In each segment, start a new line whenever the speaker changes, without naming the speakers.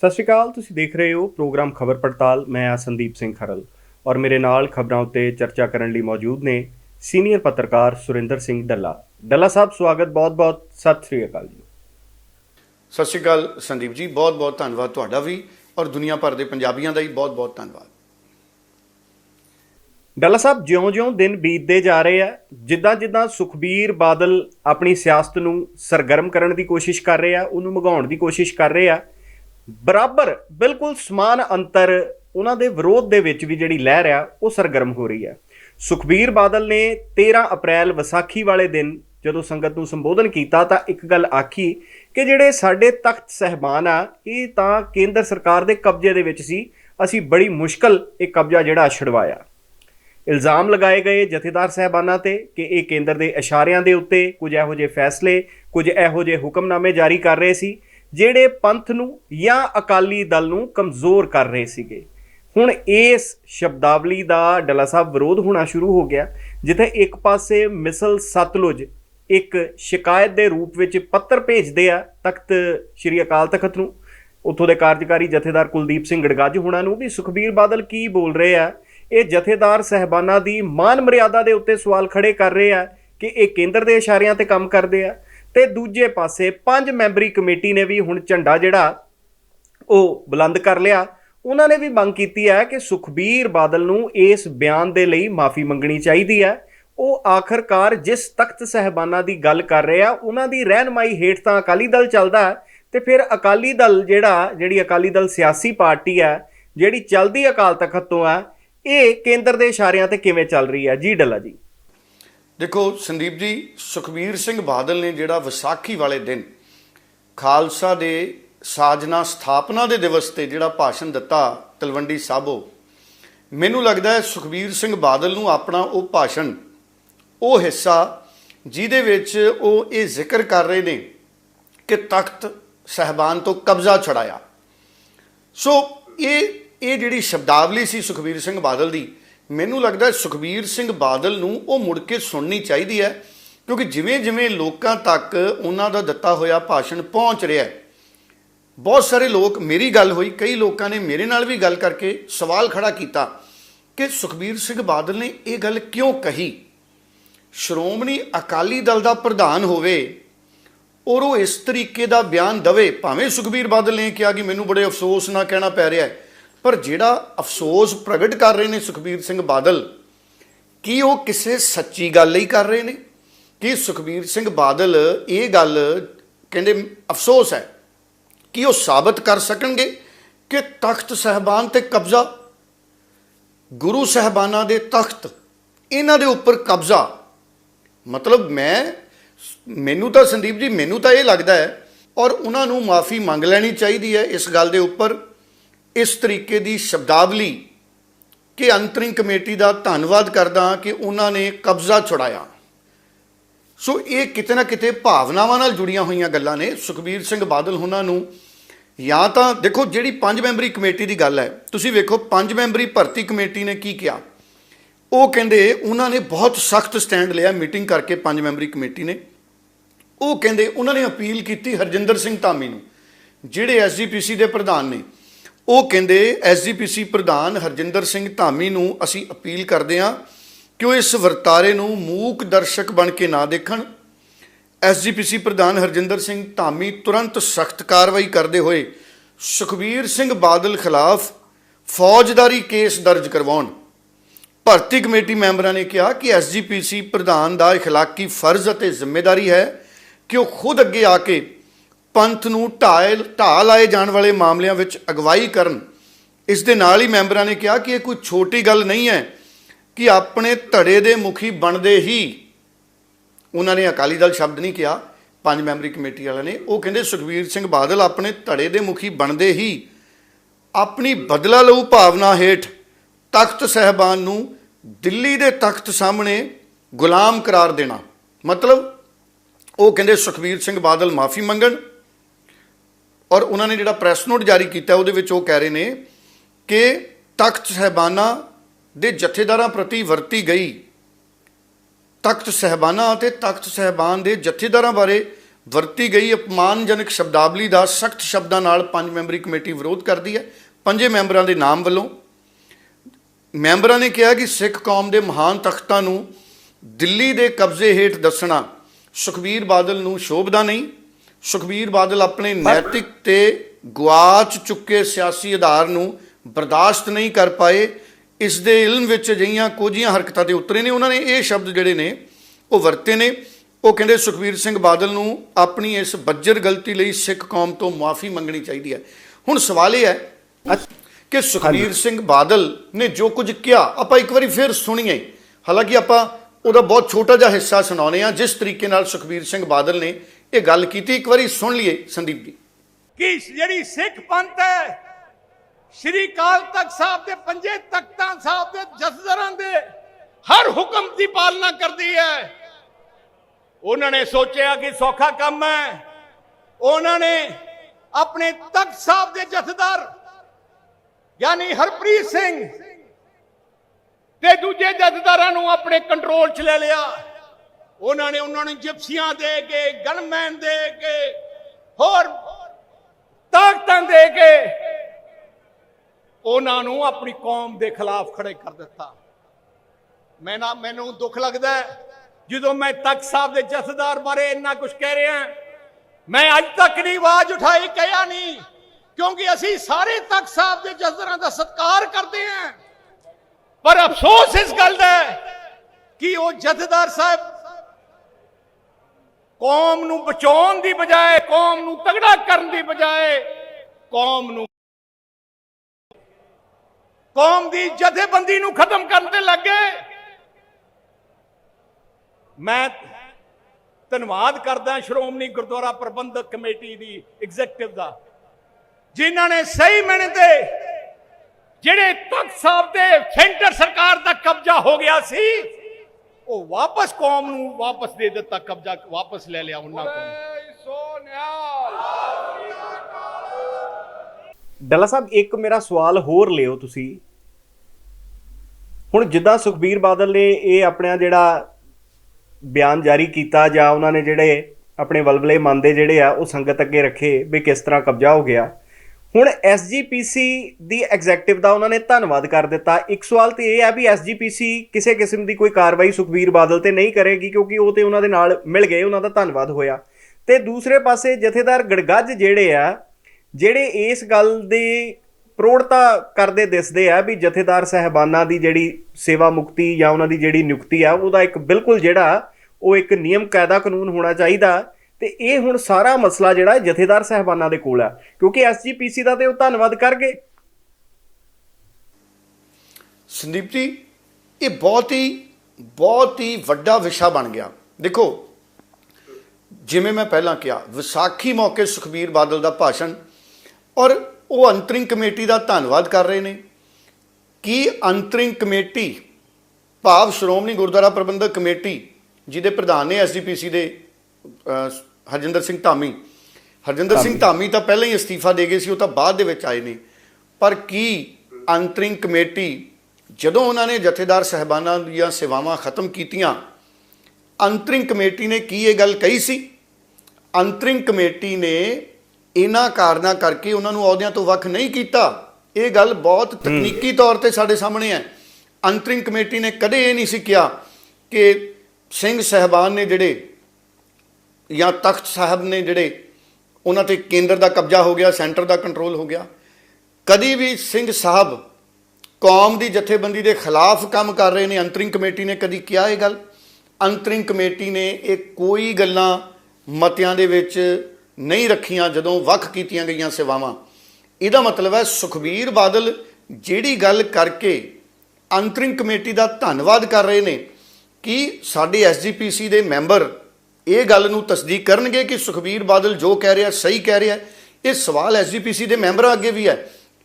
ਸਤਿ ਸ਼੍ਰੀ ਅਕਾਲ ਤੁਸੀਂ ਦੇਖ ਰਹੇ ਹੋ ਪ੍ਰੋਗਰਾਮ ਖਬਰ ਪੜਤਾਲ ਮੈਂ ਆ ਸੰਦੀਪ ਸਿੰਘ ਖਰਲ ਔਰ ਮੇਰੇ ਨਾਲ ਖਬਰਾਂ ਉੱਤੇ ਚਰਚਾ ਕਰਨ ਲਈ ਮੌਜੂਦ ਨੇ ਸੀਨੀਅਰ ਪੱਤਰਕਾਰ ਸੁਰਿੰਦਰ ਸਿੰਘ ਡੱਲਾ। ਡੱਲਾ ਸਾਹਿਬ ਸਵਾਗਤ ਬਹੁਤ-ਬਹੁਤ ਸਤਿ ਸ਼੍ਰੀ ਅਕਾਲ ਜੀ।
ਸਤਿ ਸ਼੍ਰੀ ਅਕਾਲ ਸੰਦੀਪ ਜੀ ਬਹੁਤ ਬਹੁਤ ਧੰਨਵਾਦ ਤੁਹਾਡਾ ਵੀ ਔਰ ਦੁਨੀਆ ਭਰ ਦੇ ਪੰਜਾਬੀਆਂ ਦਾ ਵੀ ਬਹੁਤ ਬਹੁਤ ਧੰਨਵਾਦ।
ਡੱਲਾ ਸਾਹਿਬ ਜਿਉਂ-ਜਿਉਂ ਦਿਨ ਬੀਤਦੇ ਜਾ ਰਹੇ ਆ ਜਿੱਦਾਂ-ਜਿੱਦਾਂ ਸੁਖਬੀਰ ਬਾਦਲ ਆਪਣੀ ਸਿਆਸਤ ਨੂੰ ਸਰਗਰਮ ਕਰਨ ਦੀ ਕੋਸ਼ਿਸ਼ ਕਰ ਰਹੇ ਆ ਉਹਨੂੰ ਮਗਾਉਣ ਦੀ ਕੋਸ਼ਿਸ਼ ਕਰ ਰਹੇ ਆ ਬਰਾਬਰ, ਬਿਲਕੁਲ ਸਮਾਨ ਅੰਤਰ ਉਹਨਾਂ ਦੇ ਵਿਰੋਧ ਦੇ ਵਿੱਚ ਵੀ ਜਿਹੜੀ ਲਹਿਰ ਆ, ਉਹ ਸਰਗਰਮ ਹੋ ਰਹੀ ਆ। ਸੁਖਬੀਰ ਬਾਦਲ ਨੇ 13 ਅਪ੍ਰੈਲ ਵਿਸਾਖੀ ਵਾਲੇ ਦਿਨ ਜਦੋਂ ਸੰਗਤ ਨੂੰ ਸੰਬੋਧਨ ਕੀਤਾ ਤਾਂ ਇੱਕ ਗੱਲ ਆਖੀ ਕਿ ਜਿਹੜੇ ਸਾਡੇ ਤਖਤ ਸਹਿਬਾਨ ਆ, ਇਹ ਤਾਂ ਕੇਂਦਰ ਸਰਕਾਰ ਦੇ ਕਬਜ਼ੇ ਦੇ ਵਿੱਚ ਸੀ, ਅਸੀਂ ਬੜੀ ਮੁਸ਼ਕਲ ਇਹ ਕਬਜ਼ਾ ਜਿਹੜਾ ਛਡਵਾਇਆ। ਇਲਜ਼ਾਮ ਲਗਾਏ ਗਏ ਜਥੇਦਾਰ ਸਹਿਬਾਨਾਂ ਤੇ ਕਿ ਇਹ ਕੇਂਦਰ ਦੇ ਇਸ਼ਾਰਿਆਂ ਦੇ ਉੱਤੇ ਕੁਝ ਇਹੋ ਜਿਹੇ ਫੈਸਲੇ, ਕੁਝ ਇਹੋ ਜਿਹੇ ਹੁਕਮਨਾਮੇ ਜਾਰੀ ਕਰ ਰਹੇ ਸੀ। ਜਿਹੜੇ ਪੰਥ ਨੂੰ ਜਾਂ ਅਕਾਲੀ ਦਲ ਨੂੰ ਕਮਜ਼ੋਰ ਕਰ ਰਹੇ ਸੀਗੇ। ਹੁਣ ਇਸ ਸ਼ਬਦਾਵਲੀ ਦਾ ਡੱਲਾ ਸਾਹਿਬ ਵਿਰੋਧ ਹੋਣਾ ਸ਼ੁਰੂ ਹੋ ਗਿਆ, ਜਿੱਥੇ ਇੱਕ ਪਾਸੇ ਮਿਸਲ ਸਤਲੁਜ ਇੱਕ ਸ਼ਿਕਾਇਤ ਦੇ ਰੂਪ ਵਿੱਚ ਪੱਤਰ ਭੇਜਦੇ ਆ ਤਖਤ ਸ੍ਰੀ ਅਕਾਲ ਤਖਤ ਨੂੰ। ਉੱਥੋਂ ਦੇ ਕਾਰਜਕਾਰੀ ਜਥੇਦਾਰ ਕੁਲਦੀਪ ਸਿੰਘ ਗੜਗੱਜ ਹੋਣਾ ਨੂੰ ਵੀ ਸੁਖਬੀਰ ਬਾਦਲ ਕੀ ਬੋਲ ਰਹੇ ਆ? ਇਹ ਜਥੇਦਾਰ ਸਹਿਬਾਨਾਂ ਦੀ ਮਾਨ ਮਰਿਆਦਾ ਦੇ ਉੱਤੇ ਸਵਾਲ ਖੜੇ ਕਰ ਰਹੇ ਆ ਕਿ ਇਹ ਕੇਂਦਰ ਦੇ ਇਸ਼ਾਰਿਆਂ ਤੇ ਕੰਮ ਕਰਦੇ ਆ? ਤੇ ਦੂਜੇ ਪਾਸੇ ਪੰਜ ਮੈਂਬਰੀ ਕਮੇਟੀ ਨੇ ਵੀ ਹੁਣ ਝੰਡਾ ਜਿਹੜਾ ਉਹ ਬੁਲੰਦ ਕਰ ਲਿਆ। ਉਹਨਾਂ ਨੇ ਵੀ ਮੰਗ ਕੀਤੀ ਹੈ ਕਿ ਸੁਖਬੀਰ ਬਾਦਲ ਨੂੰ ਇਸ ਬਿਆਨ ਦੇ ਲਈ ਮਾਫੀ ਮੰਗਣੀ ਚਾਹੀਦੀ ਹੈ। ਉਹ ਆਖਰਕਾਰ ਜਿਸ ਤਖਤ ਸਹਿਬਾਨਾਂ ਦੀ ਗੱਲ ਕਰ ਰਹੇ ਆ, ਉਹਨਾਂ ਦੀ ਰਹਿਨਮਾਈ ਹੇਠ ਤਾਂ ਅਕਾਲੀ ਦਲ ਚੱਲਦਾ ਹੈ ਤੇ ਫਿਰ ਅਕਾਲੀ ਦਲ ਜਿਹੜਾ, ਜਿਹੜੀ ਅਕਾਲੀ ਦਲ ਸਿਆਸੀ ਪਾਰਟੀ ਹੈ, ਜਿਹੜੀ ਚੱਲਦੀ ਅਕਾਲ ਤਖਤ ਤੋਂ ਆ ਇਹ ਕੇਂਦਰ ਦੇ ਇਸ਼ਾਰਿਆਂ ਤੇ ਕਿਵੇਂ ਚੱਲ ਰਹੀ ਹੈ? ਜੀ ਡੱਲਾ ਜੀ।
ਦੇਖੋ, ਸੰਦੀਪ ਜੀ, ਸੁਖਬੀਰ ਸਿੰਘ ਬਾਦਲ ਨੇ ਜਿਹੜਾ ਵਿਸਾਖੀ ਵਾਲੇ ਦਿਨ ਖਾਲਸਾ ਦੇ ਸਾਜਨਾ ਸਥਾਪਨਾ ਦੇ ਦਿਵਸ ਤੇ ਜਿਹੜਾ ਭਾਸ਼ਣ ਦਿੱਤਾ ਤਲਵੰਡੀ ਸਾਬੋ, ਮੈਨੂੰ ਲੱਗਦਾ ਹੈ ਸੁਖਬੀਰ ਸਿੰਘ ਬਾਦਲ ਨੂੰ ਆਪਣਾ ਉਹ ਭਾਸ਼ਣ, ਉਹ ਹਿੱਸਾ ਜਿਹਦੇ ਵਿੱਚ ਉਹ ਇਹ ਜ਼ਿਕਰ ਕਰ ਰਹੇ ਨੇ ਕਿ ਤਖਤ ਸਹਿਬਾਨ ਤੋਂ ਕਬਜ਼ਾ ਛੜਾਇਆ ਸੋ, ਇਹ ਇਹ ਜਿਹੜੀ ਸ਼ਬਦਾਵਲੀ ਸੀ ਸੁਖਬੀਰ ਸਿੰਘ ਬਾਦਲ ਦੀ ਮੈਨੂੰ ਲੱਗਦਾ ਸੁਖਬੀਰ ਸਿੰਘ ਬਾਦਲ ਨੂੰ ਉਹ ਮੁੜ ਕੇ ਸੁਣਨੀ ਚਾਹੀਦੀ ਹੈ, ਕਿਉਂਕਿ ਜਿਵੇਂ ਜਿਵੇਂ ਲੋਕਾਂ ਤੱਕ ਉਹਨਾਂ ਦਾ ਦਿੱਤਾ ਹੋਇਆ ਭਾਸ਼ਣ ਪਹੁੰਚ ਰਿਹਾ ਹੈ, ਬਹੁਤ ਸਾਰੇ ਲੋਕ ਮੇਰੀ ਗੱਲ ਹੋਈ, ਕਈ ਲੋਕਾਂ ਨੇ ਮੇਰੇ ਨਾਲ ਵੀ ਗੱਲ ਕਰਕੇ ਸਵਾਲ ਖੜਾ ਕੀਤਾ ਕਿ ਸੁਖਬੀਰ ਸਿੰਘ ਬਾਦਲ ਨੇ ਇਹ ਗੱਲ ਕਿਉਂ ਕਹੀ? ਸ਼੍ਰੋਮਣੀ ਅਕਾਲੀ ਦਲ ਦਾ ਪ੍ਰਧਾਨ ਹੋਵੇ, ਔਰ ਉਹ ਇਸ ਤਰੀਕੇ ਦਾ ਬਿਆਨ ਦਵੇ, ਭਾਵੇਂ ਸੁਖਬੀਰ ਬਾਦਲ ਨੇ ਕਿਹਾ ਕਿ ਮੈਨੂੰ ਬੜੇ ਅਫਸੋਸ ਨਾਲ ਕਹਿਣਾ ਪੈ ਰਿਹਾ ਹੈ ਪਰ ਜਿਹੜਾ ਅਫਸੋਸ ਪ੍ਰਗਟ ਕਰ ਰਹੇ ਨੇ ਸੁਖਬੀਰ ਸਿੰਘ ਬਾਦਲ, ਕੀ ਉਹ ਕਿਸੇ ਸੱਚੀ ਗੱਲ ਲਈ ਕਰ ਰਹੇ ਨੇ? ਕਿ ਸੁਖਬੀਰ ਸਿੰਘ ਬਾਦਲ ਇਹ ਗੱਲ ਕਹਿੰਦੇ ਅਫਸੋਸ ਹੈ? ਕਿ ਉਹ ਸਾਬਤ ਕਰ ਸਕਣਗੇ ਕਿ ਤਖਤ ਸਹਿਬਾਨ ਤੇ ਕਬਜ਼ਾ? ਗੁਰੂ ਸਹਿਬਾਨਾਂ ਦੇ ਤਖਤ, ਇਹਨਾਂ ਦੇ ਉੱਪਰ ਕਬਜ਼ਾ? ਮਤਲਬ ਮੈਂ, ਮੈਨੂੰ ਤਾਂ ਸੰਦੀਪ ਜੀ, ਮੈਨੂੰ ਤਾਂ ਇਹ ਲੱਗਦਾ ਹੈ ਔਰ ਉਹਨਾਂ ਨੂੰ ਮਾਫੀ ਮੰਗ ਲੈਣੀ ਚਾਹੀਦੀ ਹੈ ਇਸ ਗੱਲ ਦੇ ਉੱਪਰ। ਇਸ ਤਰੀਕੇ ਦੀ ਸ਼ਬਦਾਵਲੀ ਕਿ ਅੰਤਰਿੰਗ ਕਮੇਟੀ ਦਾ ਧੰਨਵਾਦ ਕਰਦਾ ਕਿ ਉਹਨਾਂ ਨੇ ਕਬਜ਼ਾ ਛੁਡਾਇਆ। ਸੋ ਇਹ ਕਿਤੇ ਨਾ ਕਿਤੇ ਭਾਵਨਾਵਾਂ ਨਾਲ ਜੁੜੀਆਂ ਹੋਈਆਂ ਗੱਲਾਂ ਨੇ। ਸੁਖਬੀਰ ਸਿੰਘ ਬਾਦਲ ਉਹਨਾਂ ਨੂੰ ਜਾਂ ਤਾਂ ਦੇਖੋ ਜਿਹੜੀ ਪੰਜ ਮੈਂਬਰੀ ਕਮੇਟੀ ਦੀ ਗੱਲ ਹੈ, ਤੁਸੀਂ ਵੇਖੋ ਪੰਜ ਮੈਂਬਰੀ ਭਰਤੀ ਕਮੇਟੀ ਨੇ ਕੀ ਕਿਹਾ। ਉਹ ਕਹਿੰਦੇ ਉਹਨਾਂ ਨੇ ਬਹੁਤ ਸਖਤ ਸਟੈਂਡ ਲਿਆ ਮੀਟਿੰਗ ਕਰਕੇ ਪੰਜ ਮੈਂਬਰੀ ਕਮੇਟੀ ਨੇ। ਉਹ ਕਹਿੰਦੇ ਉਹਨਾਂ ਨੇ ਅਪੀਲ ਕੀਤੀ ਹਰਜਿੰਦਰ ਸਿੰਘ ਧਾਮੀ ਨੂੰ, ਜਿਹੜੇ ਐਸਜੀਪੀਸੀ ਦੇ ਪ੍ਰਧਾਨ ਨੇ। ਉਹ ਕਹਿੰਦੇ ਐਸਜੀਪੀਸੀ ਪ੍ਰਧਾਨ ਹਰਜਿੰਦਰ ਸਿੰਘ ਧਾਮੀ ਨੂੰ ਅਸੀਂ ਅਪੀਲ ਕਰਦੇ ਹਾਂ ਕਿ ਉਹ ਇਸ ਵਰਤਾਰੇ ਨੂੰ ਮੂਕ ਦਰਸ਼ਕ ਬਣ ਕੇ ਨਾ ਦੇਖਣ ਐਸਜੀਪੀਸੀ ਪ੍ਰਧਾਨ ਹਰਜਿੰਦਰ ਸਿੰਘ ਧਾਮੀ ਤੁਰੰਤ ਸਖਤ ਕਾਰਵਾਈ ਕਰਦੇ ਹੋਏ ਸੁਖਬੀਰ ਸਿੰਘ ਬਾਦਲ ਖਿਲਾਫ ਫੌਜਦਾਰੀ ਕੇਸ ਦਰਜ ਕਰਵਾਉਣ ਭਰਤੀ ਕਮੇਟੀ ਮੈਂਬਰਾਂ ਨੇ ਕਿਹਾ ਕਿ ਐਸਜੀਪੀਸੀ ਪ੍ਰਧਾਨ ਦਾ اخلاقی ਫਰਜ਼ ਅਤੇ ਜ਼ਿੰਮੇਵਾਰੀ ਹੈ ਕਿ ਉਹ ਖੁਦ ਅੱਗੇ ਆ ਕੇ ਪੰਥ ਨੂੰ ਢਾਇਲ ਢਾਹ ਲਾਏ ਜਾਣ ਵਾਲੇ ਮਾਮਲਿਆਂ ਵਿੱਚ ਅਗਵਾਈ ਕਰਨ। ਇਸ ਦੇ ਨਾਲ ਹੀ ਮੈਂਬਰਾਂ ਨੇ ਕਿਹਾ ਕਿ ਇਹ ਕੋਈ ਛੋਟੀ ਗੱਲ ਨਹੀਂ ਹੈ ਕਿ ਆਪਣੇ ਧੜੇ ਦੇ ਮੁਖੀ ਬਣਦੇ ਹੀ ਉਹਨਾਂ ਨੇ ਅਕਾਲੀ ਦਲ ਸ਼ਬਦ ਨਹੀਂ ਕਿਹਾ। ਪੰਜ ਮੈਂਬਰੀ ਕਮੇਟੀ ਵਾਲਿਆਂ ਨੇ ਉਹ ਕਹਿੰਦੇ, ਸੁਖਬੀਰ ਸਿੰਘ ਬਾਦਲ ਆਪਣੇ ਧੜੇ ਦੇ ਮੁਖੀ ਬਣਦੇ ਹੀ ਆਪਣੀ ਬਦਲਾ ਲਊ ਭਾਵਨਾ ਹੇਠ ਤਖਤ ਸਹਿਬਾਨ ਨੂੰ ਦਿੱਲੀ ਦੇ ਤਖਤ ਸਾਹਮਣੇ ਗੁਲਾਮ ਕਰਾਰ ਦੇਣਾ। ਮਤਲਬ ਉਹ ਕਹਿੰਦੇ, ਸੁਖਬੀਰ ਸਿੰਘ ਬਾਦਲ ਮਾਫੀ ਮੰਗਣ ਔਰ ਉਹਨਾਂ ਨੇ ਜਿਹੜਾ ਪ੍ਰੈਸ ਨੋਟ ਜਾਰੀ ਕੀਤਾ, ਉਹਦੇ ਵਿੱਚ ਉਹ ਕਹਿ ਰਹੇ ਨੇ ਕਿ ਤਖਤ ਸਹਿਬਾਨਾ ਦੇ ਜਥੇਦਾਰਾਂ ਪ੍ਰਤੀ ਵਰਤੀ ਗਈ। ਤਖਤ ਸਹਿਬਾਨਾ ਅਤੇ ਤਖਤ ਸਹਿਬਾਨ ਦੇ ਜਥੇਦਾਰਾਂ ਬਾਰੇ ਵਰਤੀ ਗਈ ਅਪਮਾਨਜਨਕ ਸ਼ਬਦਾਵਲੀ ਦਾ ਸਖਤ ਸ਼ਬਦਾਂ ਨਾਲ ਪੰਜ ਮੈਂਬਰੀ ਕਮੇਟੀ ਵਿਰੋਧ ਕਰਦੀ ਹੈ। ਪੰਜੇ ਮੈਂਬਰਾਂ ਦੇ ਨਾਮ ਵੱਲੋਂ ਮੈਂਬਰਾਂ ਨੇ ਕਿਹਾ ਕਿ ਸਿੱਖ ਕੌਮ ਦੇ ਮਹਾਨ ਤਖਤਾਂ ਨੂੰ ਦਿੱਲੀ ਦੇ ਕਬਜ਼ੇ ਹੇਠ ਦੱਸਣਾ, ਸੁਖਬੀਰ ਬਾਦਲ ਨੂੰ ਸ਼ੋਭਦਾ ਨਹੀਂ। ਸੁਖਬੀਰ ਬਾਦਲ ਆਪਣੇ ਨੈਤਿਕ ਤੇ ਗੁਆਚ ਚੁੱਕੇ ਸਿਆਸੀ ਆਧਾਰ ਨੂੰ ਬਰਦਾਸ਼ਤ ਨਹੀਂ ਕਰ ਪਾਏ ਇਸ ਦੇ ਇਲਮ ਵਿੱਚ ਅਜਿਹੀਆਂ ਕੋਝੀਆਂ ਹਰਕਤਾਂ ਤੇ ਉਤਰੇ ਨੇ। ਉਹਨਾਂ ਨੇ ਇਹ ਸ਼ਬਦ ਜਿਹੜੇ ਨੇ ਉਹ ਵਰਤੇ ਨੇ। ਉਹ ਕਹਿੰਦੇ ਸੁਖਬੀਰ ਸਿੰਘ ਬਾਦਲ ਨੂੰ ਆਪਣੀ ਇਸ ਬੱਜਰ ਗਲਤੀ ਲਈ ਸਿੱਖ ਕੌਮ ਤੋਂ ਮਾਫੀ ਮੰਗਣੀ ਚਾਹੀਦੀ ਹੈ। ਹੁਣ ਸਵਾਲ ਇਹ ਹੈ ਕਿ ਸੁਖਬੀਰ ਸਿੰਘ ਬਾਦਲ ਨੇ ਜੋ ਕੁਝ ਕਿਹਾ ਆਪਾਂ ਇੱਕ ਵਾਰੀ ਫਿਰ ਸੁਣੀਏ। ਹਾਲਾਂਕਿ ਆਪਾਂ ਉਹਦਾ ਬਹੁਤ ਛੋਟਾ ਜਿਹਾ ਹਿੱਸਾ ਸੁਣਾਉਨੇ ਆ ਜਿਸ ਤਰੀਕੇ ਨਾਲ ਸੁਖਬੀਰ ਸਿੰਘ ਬਾਦਲ ਨੇ ਇਹ ਗੱਲ ਕੀਤੀ, ਇੱਕ ਵਾਰੀ ਸੁਣ ਲਈਏ ਸੰਦੀਪ ਜੀ।
ਕਿ ਜਿਹੜੀ ਸਿੱਖ ਪੰਥ ਹੈ, ਸ਼੍ਰੀ ਕਾਲ ਤਖਤ ਸਾਹਿਬ ਦੇ ਪੰਜੇ ਤਖਤਾਂ ਸਾਹਿਬ ਦੇ ਜਸਦਰਾਂ ਦੇ ਹਰ ਹੁਕਮ ਦੀ ਪਾਲਣਾ ਕਰਦੀ ਹੈ। ਉਹਨਾਂ ਨੇ ਸੋਚਿਆ ਕਿ ਸੌਖਾ ਕੰਮ ਹੈ। ਉਹਨਾਂ ਨੇ ਆਪਣੇ ਤਖਤ ਸਾਹਿਬ ਦੇ ਜਥੇਦਾਰ ਯਾਨੀ ਹਰਪ੍ਰੀਤ ਸਿੰਘ ਤੇ ਦੂਜੇ ਜਥੇਦਾਰਾਂ ਨੂੰ ਆਪਣੇ ਕੰਟਰੋਲ 'ਚ ਲੈ ਲਿਆ। ਉਹਨਾਂ ਨੇ ਉਹਨਾਂ ਨੂੰ ਜਿਪਸੀਆਂ ਦੇ ਕੇ, ਗਨਮੈਨ ਦੇ ਕੇ, ਹੋਰ ਤਾਕਤਾਂ ਦੇ ਕੇ ਉਹਨਾਂ ਨੂੰ ਆਪਣੀ ਕੌਮ ਦੇ ਖਿਲਾਫ ਖੜੇ ਕਰ ਦਿੱਤਾ। ਮੈਂ ਨਾ, ਮੈਨੂੰ ਦੁੱਖ ਲੱਗਦਾ ਜਦੋਂ ਮੈਂ ਤਖਤ ਸਾਹਿਬ ਦੇ ਜਥੇਦਾਰ ਬਾਰੇ ਇੰਨਾ ਕੁਝ ਕਹਿ ਰਿਹਾ ਮੈਂ ਅੱਜ ਤੱਕ ਨਹੀਂ ਆਵਾਜ਼ ਉਠਾਈ ਕਹਿਆ ਨਹੀਂ, ਕਿਉਂਕਿ ਅਸੀਂ ਸਾਰੇ ਤਖਤ ਸਾਹਿਬ ਦੇ ਜਥੇਦਾਰਾਂ ਦਾ ਸਤਿਕਾਰ ਕਰਦੇ ਹਾਂ। ਪਰ ਅਫਸੋਸ ਇਸ ਗੱਲ ਦਾ ਕਿ ਉਹ ਜਥੇਦਾਰ ਸਾਹਿਬ ਕੌਮ ਨੂੰ ਬਚਾਉਣ ਦੀ ਬਜਾਏ, ਕੌਮ ਨੂੰ ਤਗੜਾ ਕਰਨ ਦੀ ਬਜਾਏ, ਕੌਮ ਨੂੰ ਕੌਮ ਦੀ ਜਥੇਬੰਦੀ ਨੂੰ ਖਤਮ ਕਰਨ ਤੇ ਲੱਗੇ। ਮੈਂ ਧੰਨਵਾਦ ਕਰਦਾ ਸ਼੍ਰੋਮਣੀ ਗੁਰਦੁਆਰਾ ਪ੍ਰਬੰਧਕ ਕਮੇਟੀ ਦੀ ਐਗਜੀਕਟਿਵ ਦਾ, ਜਿਨ੍ਹਾਂ ਨੇ ਸਹੀ ਮੈਨੇ ਤੇ ਜਿਹੜੇ ਤਖਤ ਸਾਹਿਬ ਦੇ ਸੈਂਟਰ ਸਰਕਾਰ ਦਾ ਕਬਜ਼ਾ ਹੋ ਗਿਆ ਸੀ ਉਹ ਵਾਪਸ ਕੌਮ ਨੂੰ ਵਾਪਸ ਦੇ ਦਿੱਤਾ ਕਬਜ਼ਾ ਵਾਪਸ ਲੈ ਲਿਆ ਉਹਨਾਂ ਕੋਲ।
ਡੱਲਾ ਸਾਹਿਬ ਇੱਕ ਮੇਰਾ ਸਵਾਲ ਹੋਰ ਲਿਓ ਤੁਸੀਂ। ਹੁਣ ਜਿੱਦਾਂ ਸੁਖਬੀਰ ਬਾਦਲ ਨੇ ਇਹ ਆਪਣਾ ਜਿਹੜਾ ਬਿਆਨ ਜਾਰੀ ਕੀਤਾ ਜਾਂ ਉਹਨਾਂ ਨੇ ਜਿਹੜੇ ਆਪਣੇ ਵਲਵਲੇ ਮਨ ਦੇ ਜਿਹੜੇ ਆ ਉਹ ਸੰਗਤ ਅੱਗੇ ਰੱਖੇ ਵੀ ਕਿਸ ਤਰ੍ਹਾਂ ਕਬਜ਼ਾ ਹੋ ਗਿਆ। ਹੁਣ ਐਸਜੀਪੀਸੀ ਦੀ ਐਗਜ਼ੈਕਟਿਵ ਦਾ ਉਹਨਾਂ ਨੇ ਧੰਨਵਾਦ ਕਰ ਦਿੱਤਾ। ਇੱਕ ਸਵਾਲ ਤੇ ਇਹ ਹੈ ਵੀ ਐਸਜੀਪੀਸੀ ਕਿਸੇ ਕਿਸਮ ਦੀ ਕੋਈ ਕਾਰਵਾਈ ਸੁਖਬੀਰ ਬਾਦਲ ਤੇ ਨਹੀਂ ਕਰੇਗੀ ਕਿਉਂਕਿ ਉਹ ਤੇ ਉਹਨਾਂ ਦੇ ਨਾਲ ਮਿਲ ਗਏ, ਉਹਨਾਂ ਦਾ ਧੰਨਵਾਦ ਹੋਇਆ। ਤੇ ਦੂਸਰੇ ਪਾਸੇ ਜਥੇਦਾਰ ਗੜਗੱਜ ਜਿਹੜੇ ਆ, ਜਿਹੜੇ ਇਸ ਗੱਲ ਦੇ ਪ੍ਰੋੜਤਾ ਕਰਦੇ ਦਿਸਦੇ ਆ ਵੀ ਜਥੇਦਾਰ ਸਹਿਬਾਨਾਂ ਦੀ ਜਿਹੜੀ ਸੇਵਾ ਮੁਕਤੀ ਜਾਂ ਉਹਨਾਂ ਦੀ ਜਿਹੜੀ ਨਿਯੁਕਤੀ ਆ, ਉਹਦਾ ਇੱਕ ਬਿਲਕੁਲ ਜਿਹੜਾ ਉਹ ਇੱਕ ਨਿਯਮ ਕਾਇਦਾ ਕਾਨੂੰਨ ਹੋਣਾ ਚਾਹੀਦਾ। ਤੇ ਇਹ ਹੁਣ ਸਾਰਾ ਮਸਲਾ ਜਿਹੜਾ ਜਥੇਦਾਰ ਸਹਿਬਾਨਾਂ ਦੇ ਕੋਲ ਆ। ਕਿਉਂਕਿ ਐਸਜੀਪੀਸੀ ਦਾ ਤੇ ਉਹ ਧੰਨਵਾਦ ਕਰ ਗਏ।
ਸੰਦੀਪ ਜੀ, ਇਹ ਬਹੁਤ ਹੀ ਬਹੁਤ ਹੀ ਵੱਡਾ ਵਿਸ਼ਾ ਬਣ ਗਿਆ। ਦੇਖੋ, ਜਿਵੇਂ ਮੈਂ ਪਹਿਲਾਂ ਕਿਹਾ, ਵਿਸਾਖੀ ਮੌਕੇ ਸੁਖਬੀਰ ਬਾਦਲ ਦਾ ਭਾਸ਼ਣ ਔਰ ਉਹ ਅੰਤਰਿੰਗ ਕਮੇਟੀ ਦਾ ਧੰਨਵਾਦ ਕਰ ਰਹੇ ਨੇ। ਕੀ ਅੰਤਰਿੰਗ ਕਮੇਟੀ, ਭਾਵ ਸ਼੍ਰੋਮਣੀ ਗੁਰਦੁਆਰਾ ਪ੍ਰਬੰਧਕ ਕਮੇਟੀ, ਜਿਹਦੇ ਪ੍ਰਧਾਨ ਨੇ ਐਸਜੀਪੀਸੀ ਦੇ ਹਰਜਿੰਦਰ ਸਿੰਘ ਧਾਮੀ। ਹਰਜਿੰਦਰ ਸਿੰਘ ਧਾਮੀ। ਤਾਂ ਪਹਿਲਾਂ ਹੀ ਅਸਤੀਫਾ ਦੇ ਗਏ ਸੀ ਉਹ ਤਾਂ ਬਾਅਦ ਦੇ ਵਿੱਚ ਆਏ ਨੇ। ਪਰ ਕੀ ਅੰਤਰਿੰਗ ਕਮੇਟੀ ਜਦੋਂ ਉਹਨਾਂ ਨੇ ਜਥੇਦਾਰ ਸਹਿਬਾਨਾਂ ਦੀਆਂ ਸੇਵਾਵਾਂ ਖਤਮ ਕੀਤੀਆਂ ਅੰਤਰਿੰਗ ਕਮੇਟੀ ਨੇ ਕੀ ਇਹ ਗੱਲ ਕਹੀ ਸੀ? ਅੰਤਰਿੰਗ ਕਮੇਟੀ ਨੇ ਇਹਨਾਂ ਕਾਰਨਾਂ ਕਰਕੇ ਉਹਨਾਂ ਨੂੰ ਅਹੁਦਿਆਂ ਤੋਂ ਵੱਖ ਨਹੀਂ ਕੀਤਾ। ਇਹ ਗੱਲ ਬਹੁਤ ਤਕਨੀਕੀ ਤੌਰ ਤੇ ਸਾਡੇ ਸਾਹਮਣੇ ਹੈ। ਅੰਤਰਿੰਗ ਕਮੇਟੀ ਨੇ ਕਦੇ ਇਹ ਨਹੀਂ ਸੀ ਕਿਹਾ ਕਿ ਸਿੰਘ ਸਹਿਬਾਨ ਨੇ ਜਿਹੜੇ ਜਾਂ ਤਖਤ ਸਾਹਿਬ ਨੇ ਜਿਹੜੇ ਉਹਨਾਂ ਤੇ ਕੇਂਦਰ ਦਾ ਕਬਜ਼ਾ ਹੋ ਗਿਆ, ਸੈਂਟਰ ਦਾ ਕੰਟਰੋਲ ਹੋ ਗਿਆ। ਕਦੀ ਵੀ ਸਿੰਘ ਸਾਹਿਬ ਕੌਮ ਦੀ ਜਥੇਬੰਦੀ ਦੇ ਖਿਲਾਫ ਕੰਮ ਕਰ ਰਹੇ ਨੇ, ਅੰਤਰਿੰਗ ਕਮੇਟੀ ਨੇ ਕਦੀ ਕਿਹਾ ਇਹ ਗੱਲ? ਅੰਤਰਿੰਗ ਕਮੇਟੀ ਨੇ ਇਹ ਕੋਈ ਗੱਲਾਂ ਮਤਿਆਂ ਦੇ ਵਿੱਚ ਨਹੀਂ ਰੱਖੀਆਂ, ਜਦੋਂ ਵੱਖ ਕੀਤੀਆਂ ਗਈਆਂ ਸੇਵਾਵਾਂ। ਇਹਦਾ ਮਤਲਬ ਹੈ ਸੁਖਬੀਰ ਬਾਦਲ ਜਿਹੜੀ ਗੱਲ ਕਰਕੇ ਅੰਤਰਿੰਗ ਕਮੇਟੀ ਦਾ ਧੰਨਵਾਦ ਕਰ ਰਹੇ ਨੇ ਕਿ ਸਾਡੇ ਐਸਜੀਪੀਸੀ ਦੇ ਮੈਂਬਰ ਇਹ ਗੱਲ ਨੂੰ ਤਸਦੀਕ ਕਰਨਗੇ ਕਿ ਸੁਖਬੀਰ ਬਾਦਲ ਜੋ ਕਹਿ ਰਿਹਾ, ਸਹੀ ਕਹਿ ਰਿਹਾ ਇਹ ਸਵਾਲ ਐਸਜੀਪੀਸੀ ਦੇ ਮੈਂਬਰਾਂ ਅੱਗੇ ਵੀ ਹੈ।